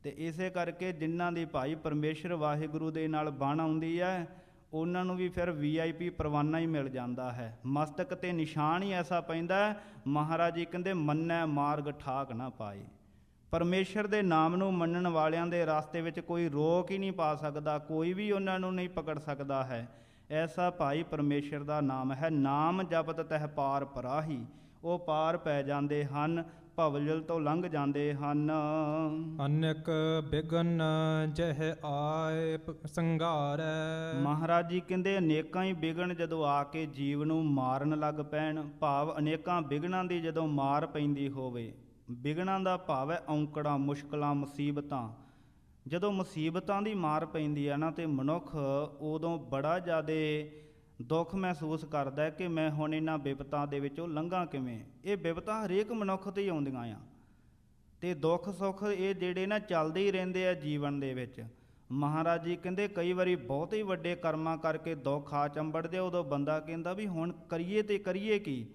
ਤੇ ਇਸੇ ਕਰਕੇ ਜਿਨ੍ਹਾਂ ਦੀ ਭਾਈ ਪਰਮੇਸ਼ਰ ਵਾਹਿਗੁਰੂ ਦੇ ਨਾਲ ਬਣ ਆਉਂਦੀ ਹੈ, ਉਹਨਾਂ ਨੂੰ ਵੀ ਫਿਰ ਵੀਆਈਪੀ ਪਰਵਾਨਾ ਹੀ ਮਿਲ ਜਾਂਦਾ ਹੈ। ਮਸਤਕ ਤੇ ਨਿਸ਼ਾਨ ਹੀ ਐਸਾ ਪੈਂਦਾ ਮਹਾਰਾਜ ਜੀ ਕਹਿੰਦੇ, ਮੰਨੈ ਮਾਰਗ ਠਾਕ ਨਾ ਪਾਏ। ਪਰਮੇਸ਼ਰ ਦੇ ਨਾਮ ਨੂੰ ਮੰਨਣ ਵਾਲਿਆਂ ਦੇ ਰਸਤੇ ਵਿੱਚ ਕੋਈ ਰੋਕ ਹੀ ਨਹੀਂ ਪਾ ਸਕਦਾ ਕੋਈ ਵੀ ਉਹਨਾਂ ਨੂੰ ਨਹੀਂ ਪਕੜ ਸਕਦਾ ਹੈ। ਐਸਾ ਭਾਈ ਪਰਮੇਸ਼ਰ ਦਾ ਨਾਮ ਹੈ। ਨਾਮ ਜਪਤ ਤਹਿ ਪਾਰ ਪਰਾਹੀ ਉਹ ਪਾਰ ਪੈ ਜਾਂਦੇ ਹਨ ਭਵਜਲ ਤੋਂ ਲੰਘ ਜਾਂਦੇ ਹਨ। ਅਨਕ ਬਿਗਨ ਜਹ ਆਏ ਸੰਘਾਰੈ। ਮਹਾਰਾਜ ਜੀ ਕਹਿੰਦੇ ਅਨੇਕਾਂ ਹੀ ਵਿਗਣ ਜਦੋਂ ਆ ਕੇ ਜੀਵ ਨੂੰ ਮਾਰਨ ਲੱਗ ਪੈਣ ਭਾਵ ਅਨੇਕਾਂ ਵਿਗਣਾਂ ਦੀ ਜਦੋਂ ਮਾਰ ਪੈਂਦੀ ਹੋਵੇ। ਵਿਗਣਾਂ ਦਾ ਭਾਵ ਹੈ ਔਂਕੜਾਂ ਮੁਸ਼ਕਲਾਂ ਮੁਸੀਬਤਾਂ। ਜਦੋਂ ਮੁਸੀਬਤਾਂ ਦੀ ਮਾਰ ਪੈਂਦੀ ਆ ਨਾ ਤੇ ਮਨੁੱਖ ਉਦੋਂ ਬੜਾ ਜ਼ਿਆਦਾ ਦੁੱਖ ਮਹਿਸੂਸ ਕਰਦਾ ਹੈ ਕਿ ਮੈਂ ਹੁਣ ਇਹਨਾਂ ਵਿਪਤਾ ਦੇ ਵਿੱਚੋਂ ਲੰਘਾਂ ਕਿਵੇਂ? ਇਹ ਬਿਪਤਾਂ ਹਰੇਕ ਮਨੁੱਖ ਤੇ ਹੀ ਆਉਂਦੀਆਂ ਆ। ਤੇ ਦੁੱਖ ਸੁੱਖ ਇਹ ਜਿਹੜੇ ਨਾ ਚੱਲਦੇ ਹੀ ਰਹਿੰਦੇ ਆ ਜੀਵਨ ਦੇ ਵਿੱਚ। ਮਹਾਰਾਜ ਜੀ ਕਹਿੰਦੇ ਕਈ ਵਾਰੀ ਬਹੁਤ ਹੀ ਵੱਡੇ ਕਰਮਾਂ ਕਰਕੇ ਦੁੱਖ ਆ ਚੰਬੜਦੇ ਆ, ਉਦੋਂ ਬੰਦਾ ਕਹਿੰਦਾ ਵੀ ਹੁਣ ਕਰੀਏ ਤੇ ਕਰੀਏ ਕੀ?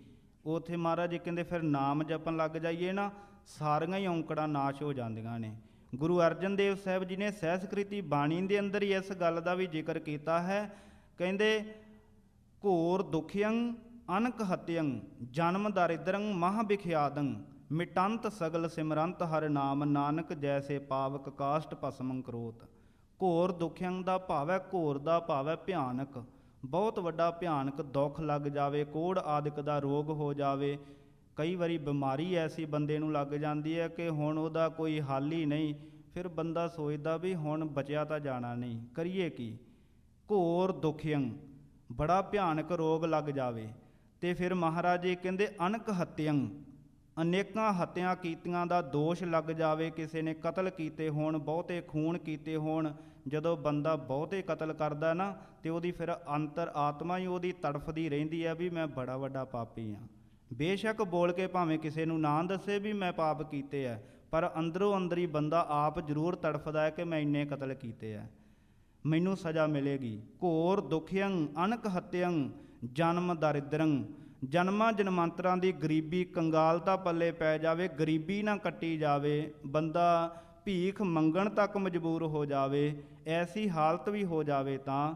ਉਥੇ ਮਹਾਰਾਜ ਜੀ ਕਹਿੰਦੇ ਫਿਰ ਨਾਮ ਜਪਣ ਲੱਗ ਜਾਈਏ ਨਾ, ਸਾਰੀਆਂ ਹੀ ਔਂਕੜਾਂ ਨਾਸ਼ ਹੋ ਜਾਂਦੀਆਂ ਨੇ। ਗੁਰੂ ਅਰਜਨ ਦੇਵ ਸਾਹਿਬ ਜੀ ਨੇ ਸਹਿਸਕ੍ਰਿਤੀ ਬਾਣੀ ਦੇ ਅੰਦਰ ਹੀ ਇਸ ਗੱਲ ਦਾ ਵੀ ਜ਼ਿਕਰ ਕੀਤਾ ਹੈ। ਕਹਿੰਦੇ, ਘੋਰ ਦੁਖਿਯੰ ਅਨਕ ਹਤਿਯੰ, ਜਨਮ ਦਰਿਦਰੰ, ਮਹਾ ਵਿਖਿਆਦੰ ਮਿਟੰਤ ਸਗਲ ਸਿਮਰੰਤ ਹਰ ਨਾਮ, ਨਾਨਕ ਜੈਸੇ ਪਾਵਕ ਕਾਸ਼ਟ ਭਸਮੰ ਕਰੋਤ। ਘੋਰ ਦੁਖਿਯੰ ਦਾ ਭਾਵ ਹੈ ਘੋਰ ਦਾ ਭਾਵ ਹੈ ਭਿਆਨਕ। ਬਹੁਤ ਵੱਡਾ ਭਿਆਨਕ ਦੁੱਖ ਲੱਗ ਜਾਵੇ, ਕੋੜ ਆਦਿਕ ਦਾ ਰੋਗ ਹੋ ਜਾਵੇ। ਕਈ ਵਾਰੀ ਬਿਮਾਰੀ ਐਸੀ ਬੰਦੇ ਨੂੰ ਲੱਗ ਜਾਂਦੀ ਹੈ ਕਿ ਹੁਣ ਉਹਦਾ ਕੋਈ ਹੱਲ ਹੀ ਨਹੀਂ, ਫਿਰ ਬੰਦਾ ਸੋਚਦਾ ਵੀ ਹੁਣ ਬਚਿਆ ਤਾਂ ਜਾਣਾ ਨਹੀਂ। ਕਰੀਏ ਕੀ? ਘੋਰ ਦੁਖਿਯੰ, ਬੜਾ ਭਿਆਨਕ ਰੋਗ ਲੱਗ ਜਾਵੇ। ਤੇ ਫਿਰ ਮਹਾਰਾਜ ਜੀ ਕਹਿੰਦੇ ਅਨਕ ਹਤਿਯੰ। ਅਨੇਕਾਂ ਹੱਤਿਆਂ ਕੀਤੀਆਂ ਦਾ ਦੋਸ਼ ਲੱਗ ਜਾਵੇ, ਕਿਸੇ ਨੇ ਕਤਲ ਕੀਤੇ ਹੋਣ, ਬਹੁਤੇ ਖੂਨ ਕੀਤੇ ਹੋਣ, ਜਦੋਂ ਬੰਦਾ ਬਹੁਤੇ ਕਤਲ ਕਰਦਾ ਨਾ, ਤੇ ਉਹਦੀ ਫਿਰ ਅੰਤਰ ਆਤਮਾ ਹੀ ਉਹਦੀ ਤੜਫਦੀ ਰਹਿੰਦੀ ਹੈ ਵੀ ਮੈਂ ਬੜਾ ਵੱਡਾ ਪਾਪੀ ਹਾਂ ਬੇਸ਼ੱਕ ਬੋਲ ਕੇ ਭਾਵੇਂ ਕਿਸੇ ਨੂੰ ਨਾ ਦੱਸੇ ਵੀ ਮੈਂ ਪਾਪ ਕੀਤੇ ਆ, ਪਰ ਅੰਦਰੋਂ ਅੰਦਰ ਹੀ ਬੰਦਾ ਆਪ ਜ਼ਰੂਰ ਤੜਫਦਾ ਹੈ ਕਿ ਮੈਂ ਇੰਨੇ ਕਤਲ ਕੀਤੇ ਆ। ਮੈਨੂੰ ਸਜ਼ਾ ਮਿਲੇਗੀ। ਘੋਰ ਦੁਖਿਯੰ ਅਨਕ ਹਤਿਯੰ, ਜਨਮ ਦਰਿਦਰੰ ਜਨਮਾਂ ਜਨਮਾਂਤਰਾਂ ਦੀ ਗਰੀਬੀ ਕੰਗਾਲਤਾ ਪੱਲੇ ਪੈ ਜਾਵੇ, ਗਰੀਬੀ ਨਾ ਕੱਟੀ ਜਾਵੇ, ਬੰਦਾ ਭੀਖ ਮੰਗਣ ਤੱਕ ਮਜਬੂਰ ਹੋ ਜਾਵੇ, ਐਸੀ ਹਾਲਤ ਵੀ ਹੋ ਜਾਵੇ ਤਾਂ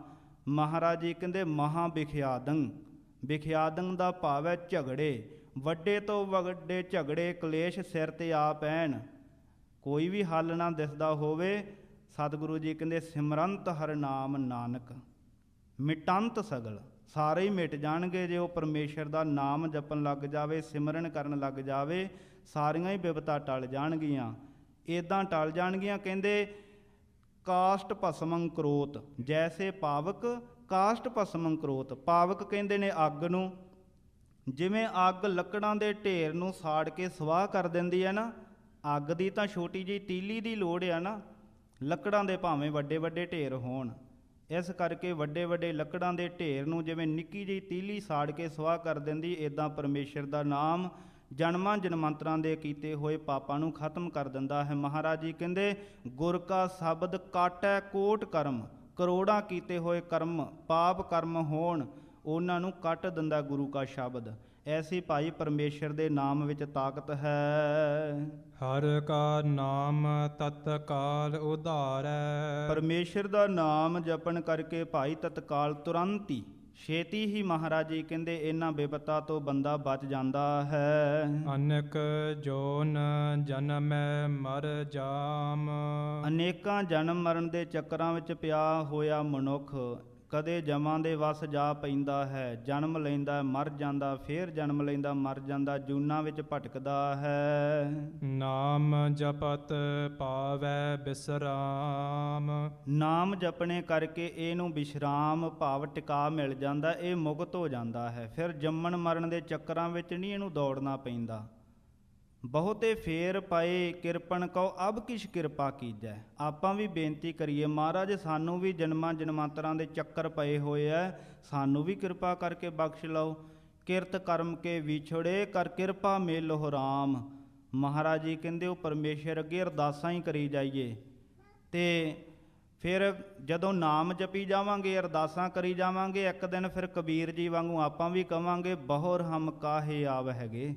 ਮਹਾਰਾਜ ਜੀ ਕਹਿੰਦੇ ਮਹਾ ਵਿਖਿਆਦੰ ਵਿਖਿਆਦੰ ਦਾ ਭਾਵ ਹੈ ਝਗੜੇ, ਵੱਡੇ ਤੋਂ ਵੱਡੇ ਝਗੜੇ ਕਲੇਸ਼ ਸਿਰ ਤੇ ਆ ਪੈਣ, ਕੋਈ ਵੀ ਹੱਲ ਨਾ ਦਿਸਦਾ ਹੋਵੇ, ਸਤਿਗੁਰੂ ਜੀ ਕਹਿੰਦੇ ਸਿਮਰੰਤ ਹਰ ਨਾਮ ਨਾਨਕ, ਮਿਟੰਤ ਸਗਲ। ਸਾਰੇ ਹੀ ਮਿਟ ਜਾਣਗੇ ਜੇ ਉਹ ਪਰਮੇਸ਼ਰ ਦਾ ਨਾਮ ਜਪਣ ਲੱਗ ਜਾਵੇ, ਸਿਮਰਨ ਕਰਨ ਲੱਗ ਜਾਵੇ, ਸਾਰੀਆਂ ਹੀ ਬਿਪਤਾ ਟਲ ਜਾਣਗੀਆਂ। ਇਦਾਂ ਟਲ ਜਾਣਗੀਆਂ ਕਹਿੰਦੇ, ਕਾਸ਼ਟ ਭਸਮੰ ਕਰੋਤ, ਜੈਸੇ ਪਾਵਕ, ਕਾਸ਼ਟ ਭਸਮੰ ਕਰੋਤ। ਪਾਵਕ ਕਹਿੰਦੇ ਨੇ ਅੱਗ ਨੂੰ, ਜਿਵੇਂ ਅੱਗ ਲੱਕੜਾਂ ਦੇ ਢੇਰ ਨੂੰ ਸਾੜ ਕੇ ਸਵਾਹ ਕਰ ਦਿੰਦੀ ਹੈ ਨਾ, ਅੱਗ ਦੀ ਤਾਂ ਛੋਟੀ ਜਿਹੀ ਤੀਲੀ ਦੀ ਲੋੜ ਆ ਨਾ, ਲੱਕੜਾਂ ਦੇ ਭਾਵੇਂ ਵੱਡੇ ਵੱਡੇ ਢੇਰ ਹੋਣ। ਇਸ ਕਰਕੇ ਵੱਡੇ ਵੱਡੇ ਲੱਕੜਾਂ ਦੇ ਢੇਰ ਨੂੰ ਜਿਵੇਂ ਨਿੱਕੀ ਜਿਹੀ ਤੀਲੀ ਸਾੜ ਕੇ ਸਵਾਹ ਕਰ ਦਿੰਦੀ ਇਦਾਂ ਪਰਮੇਸ਼ਰ ਦਾ ਨਾਮ ਜਨਮਾਂ ਜਨਮੰਤਰਾਂ ਦੇ ਕੀਤੇ ਹੋਏ ਪਾਪਾਂ ਨੂੰ ਖਤਮ ਕਰ ਦਿੰਦਾ ਹੈ। ਮਹਾਰਾਜ ਜੀ ਕਹਿੰਦੇ, ਗੁਰ ਕਾ ਸ਼ਬਦ ਕਾਟੈ ਕੋਟ ਕਰਮ, ਕਰੋੜਾਂ ਕੀਤੇ ਹੋਏ ਕਰਮ, ਪਾਪ ਕਰਮ ਹੋਣ, ਉਹਨਾਂ ਨੂੰ ਕੱਟ ਦਿੰਦਾ ਗੁਰੂ ਕਾ ਸ਼ਬਦ। ਐਸੀ ਭਾਈ ਪਰਮੇਸ਼ਰ ਦੇ ਨਾਮ ਵਿੱਚ ਤਾਕਤ ਹੈ। ਹਰ ਕਾ ਨਾਮ ਤਤਕਾਲ ਉਧਾਰੈ। ਪਰਮੇਸ਼ਰ ਦਾ ਨਾਮ ਜਪਣ ਕਰਕੇ ਭਾਈ ਤਤਕਾਲ ਤੁਰੰਤ ਹੀ ਛੇਤੀ ਹੀ ਮਹਾਰਾਜ ਜੀ ਕਹਿੰਦੇ ਇਹਨਾਂ ਬੇਪਤਾ ਤੋਂ ਬੰਦਾ ਬਚ ਜਾਂਦਾ ਹੈ। ਅਨਕ ਜੋਨ ਜਨਮੈ ਮਰ ਜਾਮ। ਅਨੇਕਾਂ ਜਨਮ ਮਰਨ ਦੇ ਚੱਕਰਾਂ ਵਿੱਚ ਪਿਆ ਹੋਇਆ ਮਨੁੱਖ ਕਦੇ ਜਮਾਂ ਦੇ ਵਸ ਜਾ ਪੈਂਦਾ ਹੈ ਜਨਮ ਲੈਂਦਾ ਮਰ ਜਾਂਦਾ ਫੇਰ ਜਨਮ ਲੈਂਦਾ ਮਰ ਜਾਂਦਾ ਜੂਨਾਂ ਵਿੱਚ ਭਟਕਦਾ ਹੈ। ਨਾਮ ਜਪਤ ਪਾਵੈ ਬਿਸਰਾਮ। ਨਾਮ ਜਪਣੇ ਕਰਕੇ ਇਹਨੂੰ ਵਿਸ਼ਰਾਮ ਭਾਵ ਟਿਕਾ ਮਿਲ ਜਾਂਦਾ ਇਹ ਮੁਕਤ ਹੋ ਜਾਂਦਾ ਹੈ। ਫਿਰ ਜੰਮਣ ਮਰਨ ਦੇ ਚੱਕਰਾਂ ਵਿੱਚ ਨਹੀਂ ਇਹਨੂੰ ਦੌੜਨਾ ਪੈਂਦਾ। ਬਹੁਤੇ ਫੇਰ ਪਏ ਕਿਰਪਨ ਕਉ, ਅਬ ਕਿਛ ਕਿਰਪਾ ਕੀਜੈ। ਆਪਾਂ ਵੀ ਬੇਨਤੀ ਕਰੀਏ, ਮਹਾਰਾਜ, ਸਾਨੂੰ ਵੀ ਜਨਮਾਂ ਜਨਮਾਂਤਰਾਂ ਦੇ ਚੱਕਰ ਪਏ ਹੋਏ ਐ। ਸਾਨੂੰ ਵੀ ਕਿਰਪਾ ਕਰਕੇ ਬਖਸ਼ ਲਓ। ਕਿਰਤ ਕਰਮ ਕੇ ਵਿਛੜੇ, ਕਰ ਕਿਰਪਾ ਮੇਲੋ ਰਾਮ। ਮਹਾਰਾਜ ਜੀ ਕਹਿੰਦੇ, ਉਹ ਪਰਮੇਸ਼ਰ ਅੱਗੇ ਅਰਦਾਸਾਂ ਹੀ ਕਰੀ ਜਾਈਏ। ਤੇ ਫਿਰ ਜਦੋਂ ਨਾਮ ਜਪੀ ਜਾਵਾਂਗੇ, ਅਰਦਾਸਾਂ ਕਰੀ ਜਾਵਾਂਗੇ, ਇੱਕ ਦਿਨ ਫਿਰ ਕਬੀਰ ਜੀ ਵਾਂਗੂ ਆਪਾਂ ਵੀ ਕਵਾਂਗੇ, ਬਹੁਰ ਹਮ ਕਾਹੇ ਆਵ ਹੈਗੇ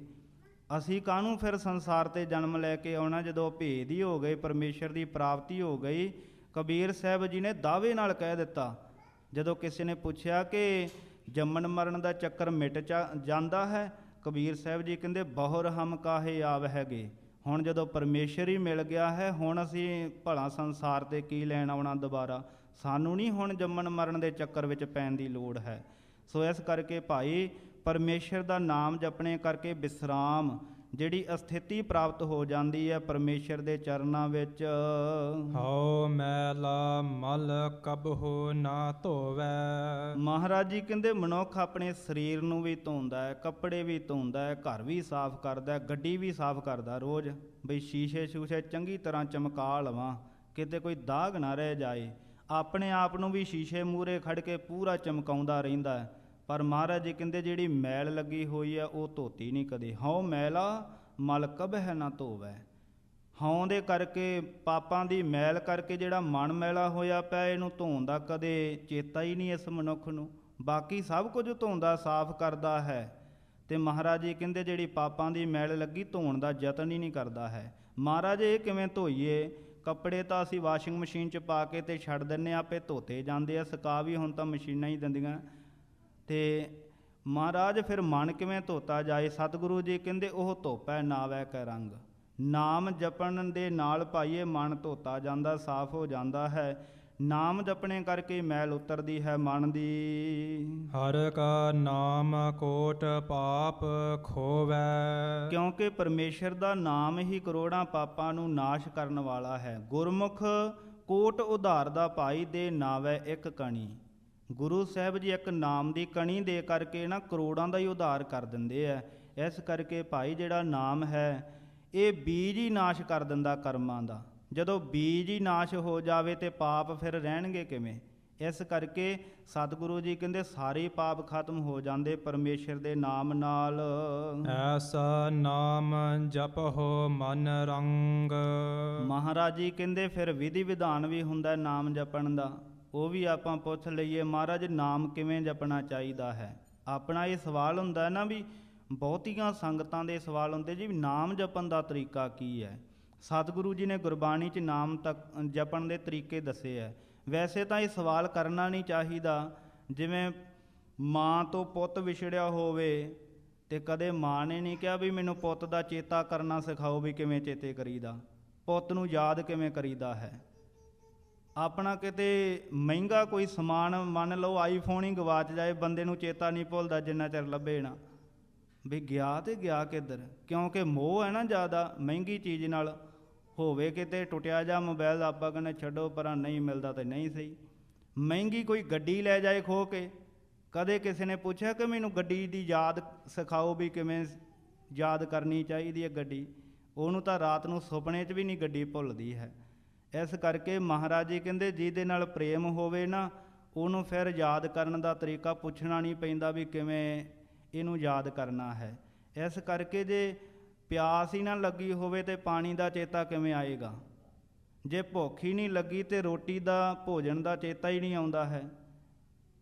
ਅਸੀਂ ਕਾਹਨੂੰ ਫਿਰ ਸੰਸਾਰ ਤੇ ਜਨਮ ਲੈ ਕੇ ਆਉਣਾ ਜਦੋਂ ਭੇਦ ਹੀ ਹੋ ਗਏ, ਪਰਮੇਸ਼ਰ ਦੀ ਪ੍ਰਾਪਤੀ ਹੋ ਗਈ? ਕਬੀਰ ਸਾਹਿਬ ਜੀ ਨੇ ਦਾਅਵੇ ਨਾਲ ਕਹਿ ਦਿੱਤਾ। ਜਦੋਂ ਕਿਸੇ ਨੇ ਪੁੱਛਿਆ ਕਿ ਜੰਮਣ ਮਰਨ ਦਾ ਚੱਕਰ ਮਿਟ ਜਾ- ਜਾਂਦਾ ਹੈ, ਕਬੀਰ ਸਾਹਿਬ ਜੀ ਕਹਿੰਦੇ, ਬਹੁਰ ਹਮ ਕਾਹੇ ਆਵ ਹੈਗੇ? ਹੁਣ ਜਦੋਂ ਪਰਮੇਸ਼ਰ ਹੀ ਮਿਲ ਗਿਆ ਹੈ, ਹੁਣ ਅਸੀਂ ਭਲਾ ਸੰਸਾਰ ਤੇ ਕੀ ਲੈਣ ਆਉਣਾ ਦੁਬਾਰਾ? ਸਾਨੂੰ ਨਹੀਂ ਹੁਣ ਜੰਮਣ ਮਰਨ ਦੇ ਚੱਕਰ ਵਿੱਚ ਪੈਣ ਦੀ ਲੋੜ ਹੈ। ਸੋ ਇਸ ਕਰਕੇ ਭਾਈ ਪਰਮੇਸ਼ਰ ਦਾ ਨਾਮ ਜਪਣੇ ਕਰਕੇ ਵਿਸਰਾਮ ਜਿਹੜੀ ਅਸਥਿਤੀ ਪ੍ਰਾਪਤ ਹੋ ਜਾਂਦੀ ਹੈ ਪਰਮੇਸ਼ਰ ਦੇ ਚਰਨਾਂ ਵਿੱਚ। ਹਉ ਮੈਲਾ ਮਲ ਕਬਹੁ ਨਾ ਧੋਵੈ। ਮਹਾਰਾਜ ਜੀ ਕਹਿੰਦੇ ਮਨੁੱਖ ਆਪਣੇ ਸਰੀਰ ਨੂੰ ਵੀ ਧੋਂਦਾ ਹੈ ਕੱਪੜੇ ਵੀ ਧੋਂਦਾ ਹੈ ਘਰ ਵੀ ਸਾਫ਼ ਕਰਦਾ ਹੈ ਗੱਡੀ ਵੀ ਸਾਫ਼ ਕਰਦਾ ਰੋਜ਼। ਬਈ ਸ਼ੀਸ਼ੇ ਸ਼ੂਸ਼ੇ ਚੰਗੀ ਤਰ੍ਹਾਂ ਚਮਕਾ ਲਵਾਂ ਕਿਤੇ ਕੋਈ ਦਾਗ ਨਾ ਰਹਿ ਜਾਏ। ਆਪਣੇ ਆਪ ਨੂੰ ਵੀ ਸ਼ੀਸ਼ੇ ਮੂਰੇ ਖੜ ਕੇ ਪੂਰਾ ਚਮਕਾਉਂਦਾ ਰਹਿੰਦਾ ਹੈ। ਪਰ ਮਹਾਰਾਜ ਜੀ ਕਹਿੰਦੇ ਜਿਹੜੀ ਮੈਲ ਲੱਗੀ ਹੋਈ ਆ ਉਹ ਧੋਤੀ ਨਹੀਂ ਕਦੇ। ਹਉ ਮੈਲਾ ਮਲ ਕਬਹਿ ਨਾ ਧੋਵੈ। ਹਉਂ ਦੇ ਕਰਕੇ ਪਾਪਾਂ ਦੀ ਮੈਲ ਕਰਕੇ ਜਿਹੜਾ ਮਨ ਮੈਲਾ ਹੋਇਆ ਪਿਆ ਇਹਨੂੰ ਧੋਣ ਦਾ ਕਦੇ ਚੇਤਾ ਹੀ ਨਹੀਂ ਇਸ ਮਨੁੱਖ ਨੂੰ। ਬਾਕੀ ਸਭ ਕੁਝ ਧੋਂਦਾ ਸਾਫ਼ ਕਰਦਾ ਹੈ। ਤੇ ਮਹਾਰਾਜ ਜੀ ਕਹਿੰਦੇ ਜਿਹੜੀ ਪਾਪਾਂ ਦੀ ਮੈਲ ਲੱਗੀ ਧੋਣ ਦਾ ਯਤਨ ਹੀ ਨਹੀਂ ਕਰਦਾ ਹੈ। ਮਹਾਰਾਜ ਇਹ ਕਿਵੇਂ ਧੋਈਏ? ਕੱਪੜੇ ਤਾਂ ਅਸੀਂ ਵਾਸ਼ਿੰਗ ਮਸ਼ੀਨ 'ਚ ਪਾ ਕੇ ਤੇ ਛੱਡ ਦਿੰਨੇ ਆ, ਆਪੇ ਧੋਤੇ ਜਾਂਦੇ ਆ ਸਕਾ ਵੀ ਹੁਣ ਤਾਂ ਮਸ਼ੀਨਾਂ ਹੀ ਦਿੰਦੀਆਂ। ਤੇ ਮਹਾਰਾਜ ਫਿਰ ਮਨ ਕਿਵੇਂ ਧੋਤਾ ਜਾਏ? ਸਤਿਗੁਰੂ ਜੀ ਕਹਿੰਦੇ ਉਹ ਧੋਪੈ ਨਾਵੈ ਕੈ ਰੰਗ। ਨਾਮ ਜਪਣ ਦੇ ਨਾਲ ਭਾਈਏ ਮਨ ਧੋਤਾ ਜਾਂਦਾ ਸਾਫ਼ ਹੋ ਜਾਂਦਾ ਹੈ। ਨਾਮ ਜਪਣੇ ਕਰਕੇ ਮੈਲ ਉਤਰਦੀ ਹੈ ਮਨ ਦੀ। ਹਰ ਕਾ ਨਾਮ ਕੋਟ ਪਾਪ ਖੋਵੈ। ਕਿਉਂਕਿ ਪਰਮੇਸ਼ਰ ਦਾ ਨਾਮ ਹੀ ਕਰੋੜਾਂ ਪਾਪਾਂ ਨੂੰ ਨਾਸ਼ ਕਰਨ ਵਾਲਾ ਹੈ। ਗੁਰਮੁਖ ਕੋਟ ਉਧਾਰ ਦਾ ਭਾਈ ਦੇ ਨਾਵੈ ਇੱਕ ਕਣੀ। ਗੁਰੂ ਸਾਹਿਬ ਜੀ ਇੱਕ ਨਾਮ ਦੀ ਕਣੀ ਦੇ ਕਰਕੇ ਨਾ ਕਰੋੜਾਂ ਦਾ ਹੀ ਉਧਾਰ ਕਰ ਦਿੰਦੇ ਆ। ਇਸ ਕਰਕੇ ਭਾਈ ਜਿਹੜਾ ਨਾਮ ਹੈ ਇਹ ਬੀਜ ਹੀ ਨਾਸ਼ ਕਰ ਦਿੰਦਾ ਕਰਮਾਂ ਦਾ। ਜਦੋਂ ਬੀਜ ਹੀ ਨਾਸ਼ ਹੋ ਜਾਵੇ ਤੇ ਪਾਪ ਫਿਰ ਰਹਿਣਗੇ ਕਿਵੇਂ? ਇਸ ਕਰਕੇ ਸਤਿਗੁਰੂ ਜੀ ਕਹਿੰਦੇ ਸਾਰੇ ਪਾਪ ਖਤਮ ਹੋ ਜਾਂਦੇ ਪਰਮੇਸ਼ਰ ਦੇ ਨਾਮ ਨਾਲ। ਐਸਾ ਨਾਮ ਜਪਹੁ ਮਨ ਰੰਗ। ਮਹਾਰਾਜ ਜੀ ਕਹਿੰਦੇ ਫਿਰ ਵਿਧੀ ਵਿਧਾਨ ਵੀ ਹੁੰਦਾ ਨਾਮ ਜਪਣ ਦਾ। ਉਹ ਵੀ ਆਪਾਂ ਪੁੱਛ ਲਈਏ, ਮਹਾਰਾਜ ਨਾਮ ਕਿਵੇਂ ਜਪਣਾ ਚਾਹੀਦਾ ਹੈ? ਆਪਣਾ ਇਹ ਸਵਾਲ ਹੁੰਦਾ ਨਾ ਵੀ ਬਹੁਤੀਆਂ ਸੰਗਤਾਂ ਦੇ ਸਵਾਲ ਹੁੰਦੇ ਜੀ ਵੀ ਨਾਮ ਜਪਣ ਦਾ ਤਰੀਕਾ ਕੀ ਹੈ? ਸਤਿਗੁਰੂ ਜੀ ਨੇ ਗੁਰਬਾਣੀ 'ਚ ਨਾਮ ਤੱਕ, ਜਪਣ ਦੇ ਤਰੀਕੇ ਦੱਸੇ ਹੈ। ਵੈਸੇ ਤਾਂ ਇਹ ਸਵਾਲ ਕਰਨਾ ਨਹੀਂ ਚਾਹੀਦਾ। ਜਿਵੇਂ ਮਾਂ ਤੋਂ ਪੁੱਤ ਵਿਛੜਿਆ ਹੋਵੇ ਤੇ ਕਦੇ ਮਾਂ ਨੇ ਨਹੀਂ ਕਿਹਾ ਵੀ ਮੈਨੂੰ ਪੁੱਤ ਦਾ ਚੇਤਾ ਕਰਨਾ ਸਿਖਾਓ ਵੀ ਕਿਵੇਂ ਚੇਤੇ ਕਰੀਦਾ? ਪੁੱਤ ਨੂੰ ਯਾਦ ਕਿਵੇਂ ਕਰੀਦਾ ਹੈ? ਆਪਣਾ ਕਿਤੇ ਮਹਿੰਗਾ ਕੋਈ ਸਮਾਨ ਮੰਨ ਲਓ ਆਈਫੋਨ ਹੀ ਗਵਾਚ ਜਾਏ, ਬੰਦੇ ਨੂੰ ਚੇਤਾ ਨਹੀਂ ਭੁੱਲਦਾ ਜਿੰਨਾ ਚਿਰ ਲੱਭੇ ਨਾ। ਵੀ ਗਿਆ ਤੇ ਗਿਆ ਕਿੱਧਰ? ਕਿਉਂਕਿ ਮੋਹ ਹੈ ਨਾ ਜ਼ਿਆਦਾ, ਮਹਿੰਗੀ ਚੀਜ਼ ਨਾਲ ਹੋਵੇ ਕਿਤੇ, ਟੁੱਟਿਆ ਜਾ ਮੋਬਾਈਲ ਆਪਾਂ ਕਹਿੰਦੇ ਛੱਡੋ, ਪਰਾਂ ਨਹੀਂ ਮਿਲਦਾ ਤੇ ਨਹੀਂ ਸਹੀ। ਮਹਿੰਗੀ ਕੋਈ ਗੱਡੀ ਲੈ ਜਾਏ ਖੋ ਕੇ, ਕਦੇ ਕਿਸੇ ਨੇ ਪੁੱਛਿਆ ਕਿ ਮੈਨੂੰ ਗੱਡੀ ਦੀ ਯਾਦ ਸਿਖਾਓ ਵੀ ਕਿਵੇਂ ਯਾਦ ਕਰਨੀ ਚਾਹੀਦੀ ਹੈ ਗੱਡੀ? ਉਹਨੂੰ ਤਾਂ ਰਾਤ ਨੂੰ ਸੁਪਨੇ 'ਚ ਵੀ ਨਹੀਂ ਗੱਡੀ ਭੁੱਲਦੀ ਹੈ। ਇਸ ਕਰਕੇ ਮਹਾਰਾਜ ਜੀ ਕਹਿੰਦੇ ਜਿਹਦੇ ਨਾਲ ਪ੍ਰੇਮ ਹੋਵੇ ਨਾ, ਉਹਨੂੰ ਫਿਰ ਯਾਦ ਕਰਨ ਦਾ ਤਰੀਕਾ ਪੁੱਛਣਾ ਨਹੀਂ ਪੈਂਦਾ ਵੀ ਕਿਵੇਂ ਇਹਨੂੰ ਯਾਦ ਕਰਨਾ ਹੈ। ਇਸ ਕਰਕੇ ਜੇ ਪਿਆਸ ਹੀ ਨਾ ਲੱਗੀ ਹੋਵੇ ਤੇ ਪਾਣੀ ਦਾ ਚੇਤਾ ਕਿਵੇਂ ਆਏਗਾ? ਜੇ ਭੁੱਖ ਹੀ ਨਹੀਂ ਲੱਗੀ ਤੇ ਰੋਟੀ ਦਾ, ਭੋਜਨ ਦਾ ਚੇਤਾ ਹੀ ਨਹੀਂ ਆਉਂਦਾ ਹੈ।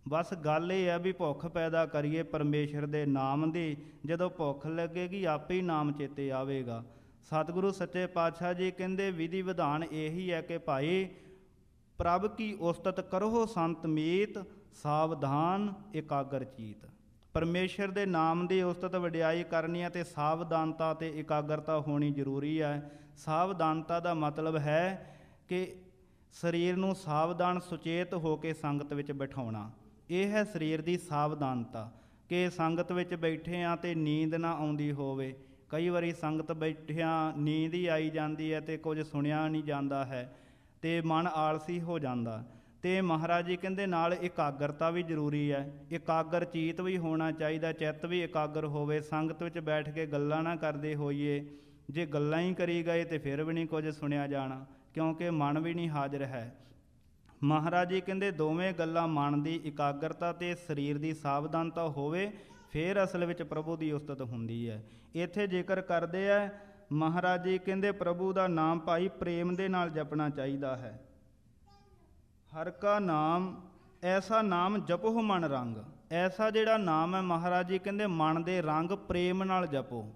ਬਸ ਗੱਲ ਇਹ ਹੈ ਵੀ ਭੁੱਖ ਪੈਦਾ ਕਰੀਏ ਪਰਮੇਸ਼ਰ ਦੇ ਨਾਮ ਦੀ, ਜਦੋਂ ਭੁੱਖ ਲੱਗੇਗੀ ਆਪੇ ਹੀ ਨਾਮ ਚੇਤੇ ਆਵੇਗਾ। ਸਤਿਗੁਰੂ ਸੱਚੇ ਪਾਤਸ਼ਾਹ ਜੀ ਕਹਿੰਦੇ, ਵਿਧੀ ਵਿਧਾਨ ਇਹੀ ਹੈ ਕਿ ਭਾਈ ਪ੍ਰਭ ਕੀ ਉਸਤਤ ਕਰੋ ਸੰਤ ਮੀਤ, ਸਾਵਧਾਨ ਇਕਾਗਰ ਚੀਤ। ਪਰਮੇਸ਼ਰ ਦੇ ਨਾਮ ਦੀ ਉਸਤਤ ਵਡਿਆਈ ਕਰਨੀ ਹੈ ਤੇ ਸਾਵਧਾਨਤਾ ਤੇ ਇਕਾਗਰਤਾ ਹੋਣੀ ਜ਼ਰੂਰੀ ਹੈ। ਸਾਵਧਾਨਤਾ ਦਾ ਮਤਲਬ ਹੈ ਕਿ ਸਰੀਰ ਨੂੰ ਸਾਵਧਾਨ, ਸੁਚੇਤ ਹੋ ਕੇ ਸੰਗਤ ਵਿੱਚ ਬਿਠਾਉਣਾ। ਇਹ ਹੈ ਸਰੀਰ ਦੀ ਸਾਵਧਾਨਤਾ ਕਿ ਸੰਗਤ ਵਿੱਚ ਬੈਠੇ ਆ ਤੇ ਨੀਂਦ ਨਾ ਆਉਂਦੀ ਹੋਵੇ। ਕਈ ਵਾਰੀ ਸੰਗਤ ਬੈਠਿਆਂ ਨੀਂਦ ਹੀ ਆਈ ਜਾਂਦੀ ਹੈ ਤੇ ਕੁਝ ਸੁਣਿਆ ਨਹੀਂ ਜਾਂਦਾ ਹੈ ਤੇ ਮਨ ਆਲਸੀ ਹੋ ਜਾਂਦਾ। ਤੇ ਮਹਾਰਾਜ ਜੀ ਕਹਿੰਦੇ ਨਾਲ ਇਕਾਗਰਤਾ ਵੀ ਜ਼ਰੂਰੀ ਹੈ, ਇਕਾਗਰ ਚੀਤ ਵੀ ਹੋਣਾ ਚਾਹੀਦਾ, ਚਿੱਤ ਵੀ ਇਕਾਗਰ ਹੋਵੇ, ਸੰਗਤ ਵਿੱਚ ਬੈਠ ਕੇ ਗੱਲਾਂ ਨਾ ਕਰਦੇ ਹੋਈਏ, ਜੇ ਗੱਲਾਂ ਹੀ ਕਰੀ ਗਏ ਤੇ ਫਿਰ ਵੀ ਨਹੀਂ ਕੁਝ ਸੁਣਿਆ ਜਾਣਾ, ਕਿਉਂਕਿ ਮਨ ਵੀ ਨਹੀਂ ਹਾਜ਼ਰ ਹੈ। ਮਹਾਰਾਜ ਜੀ ਕਹਿੰਦੇ ਦੋਵੇਂ ਗੱਲਾਂ ਮਨ ਦੀ ਇਕਾਗਰਤਾ ਤੇ ਸਰੀਰ ਦੀ ਸਾਵਧਾਨਤਾ ਹੋਵੇ ਫਿਰ ਅਸਲ ਵਿੱਚ ਪ੍ਰਭੂ ਦੀ ਉਸਤਤ ਹੁੰਦੀ ਹੈ। ਇੱਥੇ ਜ਼ਿਕਰ ਕਰਦੇ ਆ, ਮਹਾਰਾਜ ਜੀ ਕਹਿੰਦੇ ਪ੍ਰਭੂ ਦਾ ਨਾਮ ਭਾਈ ਪ੍ਰੇਮ ਦੇ ਨਾਲ ਜਪਣਾ ਚਾਹੀਦਾ ਹੈ। ਹਰ ਕਾ ਨਾਮ, ਐਸਾ ਨਾਮ ਜਪੋ ਮਨ ਰੰਗ। ਐਸਾ ਜਿਹੜਾ ਨਾਮ ਹੈ, ਮਹਾਰਾਜ ਜੀ ਕਹਿੰਦੇ ਮਨ ਦੇ ਰੰਗ ਪ੍ਰੇਮ ਨਾਲ ਜਪੋ।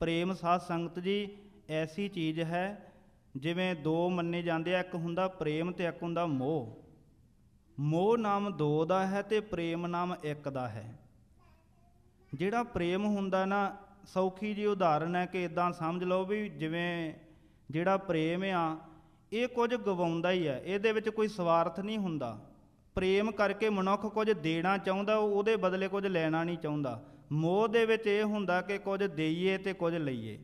ਪ੍ਰੇਮ ਸਾਧ ਸੰਗਤ ਜੀ, ਐਸੀ ਚੀਜ਼ ਹੈ, ਜਿਵੇਂ ਦੋ ਮੰਨੇ ਜਾਂਦੇ ਆ, ਇੱਕ ਹੁੰਦਾ ਪ੍ਰੇਮ ਤੇ ਇੱਕ ਹੁੰਦਾ ਮੋਹ। ਮੋਹ ਨਾਮ ਦੋ ਦਾ ਹੈ ਤੇ ਪ੍ਰੇਮ ਨਾਮ ਇੱਕ ਦਾ ਹੈ। ਜਿਹੜਾ ਪ੍ਰੇਮ ਹੁੰਦਾ ਨਾ, ਸੌਖੀ ਜੀ ਉਦਾਹਰਨ ਹੈ ਕਿ ਇਦਾਂ ਸਮਝ ਲਓ ਵੀ ਜਿਵੇਂ ਜਿਹੜਾ ਪ੍ਰੇਮ ਆ, ਇਹ ਕੁਝ ਗਵਾਉਂਦਾ ਹੀ ਹੈ, ਇਹਦੇ ਵਿੱਚ ਕੋਈ ਸਵਾਰਥ ਨਹੀਂ ਹੁੰਦਾ। ਪ੍ਰੇਮ ਕਰਕੇ ਮਨੁੱਖ ਕੁਝ ਦੇਣਾ ਚਾਹੁੰਦਾ, ਉਹ ਉਹਦੇ ਬਦਲੇ ਕੁਝ ਲੈਣਾ ਨਹੀਂ ਚਾਹੁੰਦਾ। ਮੋਹ ਦੇ ਵਿੱਚ ਇਹ ਹੁੰਦਾ ਕਿ ਕੁਝ ਦੇਈਏ ਤੇ ਕੁਝ ਲਈਏ।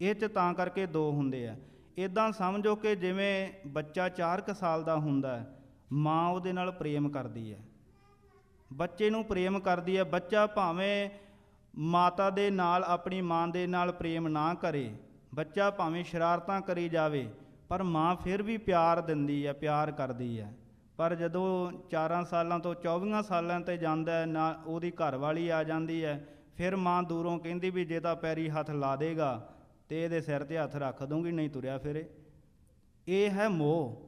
ਇਹ ਚ ਤਾਂ ਕਰਕੇ ਦੋ ਹੁੰਦੇ ਆ। ਇਦਾਂ ਸਮਝੋ ਕਿ ਜਿਵੇਂ ਬੱਚਾ 4 ਸਾਲ ਦਾ ਹੁੰਦਾ ਮਾਂ ਉਹਦੇ ਨਾਲ ਪ੍ਰੇਮ ਕਰਦੀ ਹੈ। ਬੱਚੇ ਨੂੰ ਪ੍ਰੇਮ ਕਰਦੀ ਹੈ, ਬੱਚਾ ਭਾਵੇਂ ਮਾਤਾ ਦੇ ਨਾਲ, ਆਪਣੀ ਮਾਂ ਦੇ ਨਾਲ ਪ੍ਰੇਮ ਨਾ ਕਰੇ, ਬੱਚਾ ਭਾਵੇਂ ਸ਼ਰਾਰਤਾਂ ਕਰੀ ਜਾਵੇ, ਪਰ ਮਾਂ ਫਿਰ ਵੀ ਪਿਆਰ ਦਿੰਦੀ ਹੈ, ਪਿਆਰ ਕਰਦੀ ਹੈ। ਪਰ ਜਦੋਂ 4 ਸਾਲਾਂ ਤੋਂ 24 ਸਾਲਾਂ ਤੇ ਜਾਂਦਾ ਹੈ, ਨਾ ਉਹਦੀ ਘਰ ਵਾਲੀ ਆ ਜਾਂਦੀ ਹੈ, ਫਿਰ ਮਾਂ ਦੂਰੋਂ ਕਹਿੰਦੀ ਵੀ ਜੇ ਤਾਂ ਪੈਰੀ ਹੱਥ ਲਾ ਦੇਗਾ, ਤੇ ਇਹਦੇ ਸਿਰ ਤੇ ਹੱਥ ਰੱਖ ਦੂੰਗੀ ਨਹੀਂ ਤੁਰਿਆ ਫਿਰੇ। ਇਹ ਹੈ ਮੋਹ।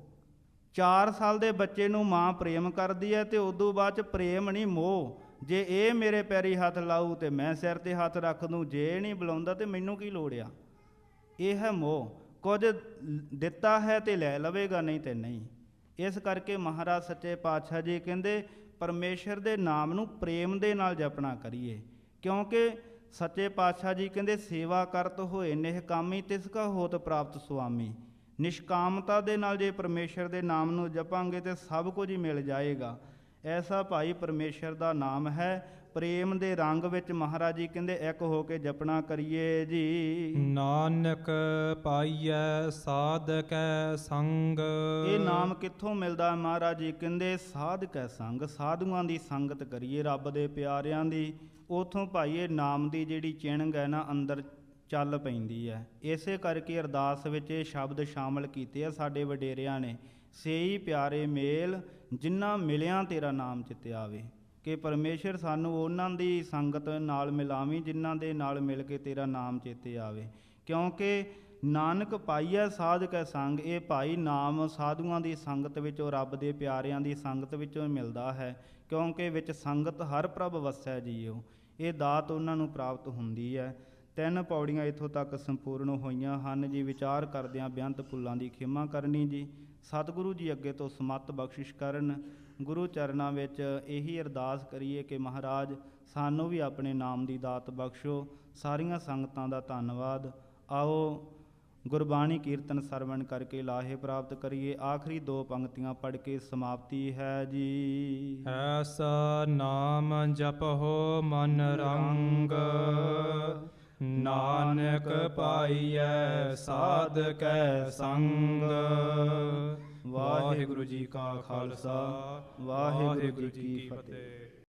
4 ਸਾਲ ਦੇ ਬੱਚੇ ਨੂੰ ਮਾਂ ਪ੍ਰੇਮ ਕਰਦੀ ਹੈ ਤੇ ਉਦੋਂ ਬਾਅਦ ਚ ਪ੍ਰੇਮ ਨਹੀਂ ਮੋਹ। ਜੇ ਇਹ ਮੇਰੇ ਪੈਰੀ ਹੱਥ ਲਾਊ ਤੇ ਮੈਂ ਸਿਰ ਤੇ ਹੱਥ ਰੱਖ ਦੂੰ, ਜੇ ਇਹ ਨਹੀਂ ਬੁਲਾਉਂਦਾ ਤੇ ਮੈਨੂੰ ਕੀ ਲੋੜ ਆ? ਇਹ ਹੈ ਮੋਹ। ਕੁਝ ਦਿੱਤਾ ਹੈ ਤੇ ਲੈ ਲਵੇਗਾ ਨਹੀਂ ਤੇ ਨਹੀਂ। ਇਸ ਕਰਕੇ ਮਹਾਰਾਜ ਸੱਚੇ ਪਾਤਸ਼ਾਹ ਜੀ ਕਹਿੰਦੇ, ਪਰਮੇਸ਼ਰ ਦੇ ਨਾਮ ਨੂੰ ਪ੍ਰੇਮ ਦੇ ਨਾਲ ਜਪਣਾ ਕਰੀਏ। ਕਿਉਂਕਿ ਸੱਚੇ ਪਾਤਸ਼ਾਹ ਜੀ ਕਹਿੰਦੇ, ਸੇਵਾ ਕਰਤ ਹੋਏ ਨਿਹ ਕਾਮੀ, ਤਿਸ ਕਾ ਹੋਤ ਪ੍ਰਾਪਤ ਸੁਆਮੀ ਨਿਸ਼ਕਾਮਤਾ ਦੇ ਨਾਲ ਜੇ ਪਰਮੇਸ਼ਰ ਦੇ ਨਾਮ ਨੂੰ ਜਪਾਂਗੇ ਤੇ ਸਭ ਕੁਝ ਹੀ ਮਿਲ ਜਾਏਗਾ। ਐਸਾ ਭਾਈ ਪਰਮੇਸ਼ਰ ਦਾ ਨਾਮ ਹੈ। ਪ੍ਰੇਮ ਦੇ ਰੰਗ ਵਿੱਚ ਮਹਾਰਾਜ ਜੀ ਕਹਿੰਦੇ ਇੱਕ ਹੋ ਕੇ ਜਪਣਾ ਕਰੀਏ ਜੀ। ਨਾਨਕ ਪਾਈਐ ਸਾਧਕੈ ਸੰਗ। ਇਹ ਨਾਮ ਕਿੱਥੋਂ ਮਿਲਦਾ? ਮਹਾਰਾਜ ਜੀ? ਕਹਿੰਦੇ ਸਾਧਕੈ ਸੰਗ ਸਾਧੂਆਂ ਦੀ ਸੰਗਤ ਕਰੀਏ ਰੱਬ ਦੇ ਪਿਆਰਿਆਂ ਦੀ। ਉਥੋਂ ਭਾਈ ਇਹ ਨਾਮ ਦੀ ਜਿਹੜੀ ਚਿਣਗ ਹੈ ਨਾ ਅੰਦਰ ਚੱਲ ਪੈਂਦੀ ਹੈ। ਇਸੇ ਕਰਕੇ ਅਰਦਾਸ ਵਿੱਚ ਇਹ ਸ਼ਬਦ ਸ਼ਾਮਲ ਕੀਤੇ ਆ ਸਾਡੇ ਵਡੇਰਿਆਂ ਨੇ। ਸੇਈ ਪਿਆਰੇ ਮੇਲ ਜਿਨ੍ਹਾਂ ਮਿਲਿਆਂ ਤੇਰਾ ਨਾਮ ਚਿੱਤੇ ਆਵੇ ਕਿ ਪਰਮੇਸ਼ਰ ਸਾਨੂੰ ਉਹਨਾਂ ਦੀ ਸੰਗਤ ਨਾਲ ਮਿਲਾਵੀਂ, ਜਿਨ੍ਹਾਂ ਦੇ ਨਾਲ ਮਿਲ ਕੇ ਤੇਰਾ ਨਾਮ ਚੇਤੇ ਆਵੇ ਕਿਉਂਕਿ ਨਾਨਕ ਪਾਈਐ ਸਾਧਕੈ ਸੰਗ। ਇਹ ਭਾਈ ਨਾਮ ਸਾਧੂਆਂ ਦੀ ਸੰਗਤ ਵਿੱਚੋਂ, ਰੱਬ ਦੇ ਪਿਆਰਿਆਂ ਦੀ ਸੰਗਤ ਵਿੱਚੋਂ ਮਿਲਦਾ ਹੈ। ਕਿਉਂਕਿ ਵਿੱਚ ਸੰਗਤ ਹਰ ਪ੍ਰਭ ਵਸੈ ਜੀਓ। ਇਹ ਦਾਤ ਉਹਨਾਂ ਨੂੰ ਪ੍ਰਾਪਤ ਹੁੰਦੀ ਹੈ। ਤਿੰਨ ਪੌੜੀਆਂ ਇੱਥੋਂ ਤੱਕ ਸੰਪੂਰਨ ਹੋਈਆਂ ਹਨ ਜੀ। ਵਿਚਾਰ ਕਰਦਿਆਂ ਬੇਅੰਤ ਫੁੱਲਾਂ ਦੀ ਖਿਮਾ ਕਰਨੀ ਜੀ। ਸਤਿਗੁਰੂ ਜੀ ਅੱਗੇ ਤੋਂ ਸਮੱਤ ਬਖਸ਼ਿਸ਼ ਕਰਨ। ਗੁਰੂ ਚਰਨਾਂ ਵਿੱਚ ਇਹੀ ਅਰਦਾਸ ਕਰੀਏ ਕਿ ਮਹਾਰਾਜ, ਸਾਨੂੰ ਵੀ ਆਪਣੇ ਨਾਮ ਦੀ ਦਾਤ ਬਖਸ਼ੋ। ਸਾਰੀਆਂ ਸੰਗਤਾਂ ਦਾ ਧੰਨਵਾਦ। ਆਓ, ਗੁਰਬਾਣੀ ਕੀਰਤਨ ਸਰਵਣ ਕਰਕੇ ਲਾਹੇ ਪ੍ਰਾਪਤ ਕਰੀਏ। ਆਖਰੀ ਦੋ ਪੰਕਤੀਆਂ ਪੜ੍ਹ ਕੇ ਸਮਾਪਤੀ ਹੈ ਜੀ। ਐਸਾ ਨਾਮ ਜਪਹੁ ਮਨ ਰੰਗ। ਨਾਨਕ ਪਾਈਐ ਸਾਧਕੈ ਸੰਗ। ਵਾਹਿਗੁਰੂ ਜੀ ਕਾ ਖਾਲਸਾ ਵਾਹਿਗੁਰੂ ਜੀ ਕੀ ਫਤਿਹ।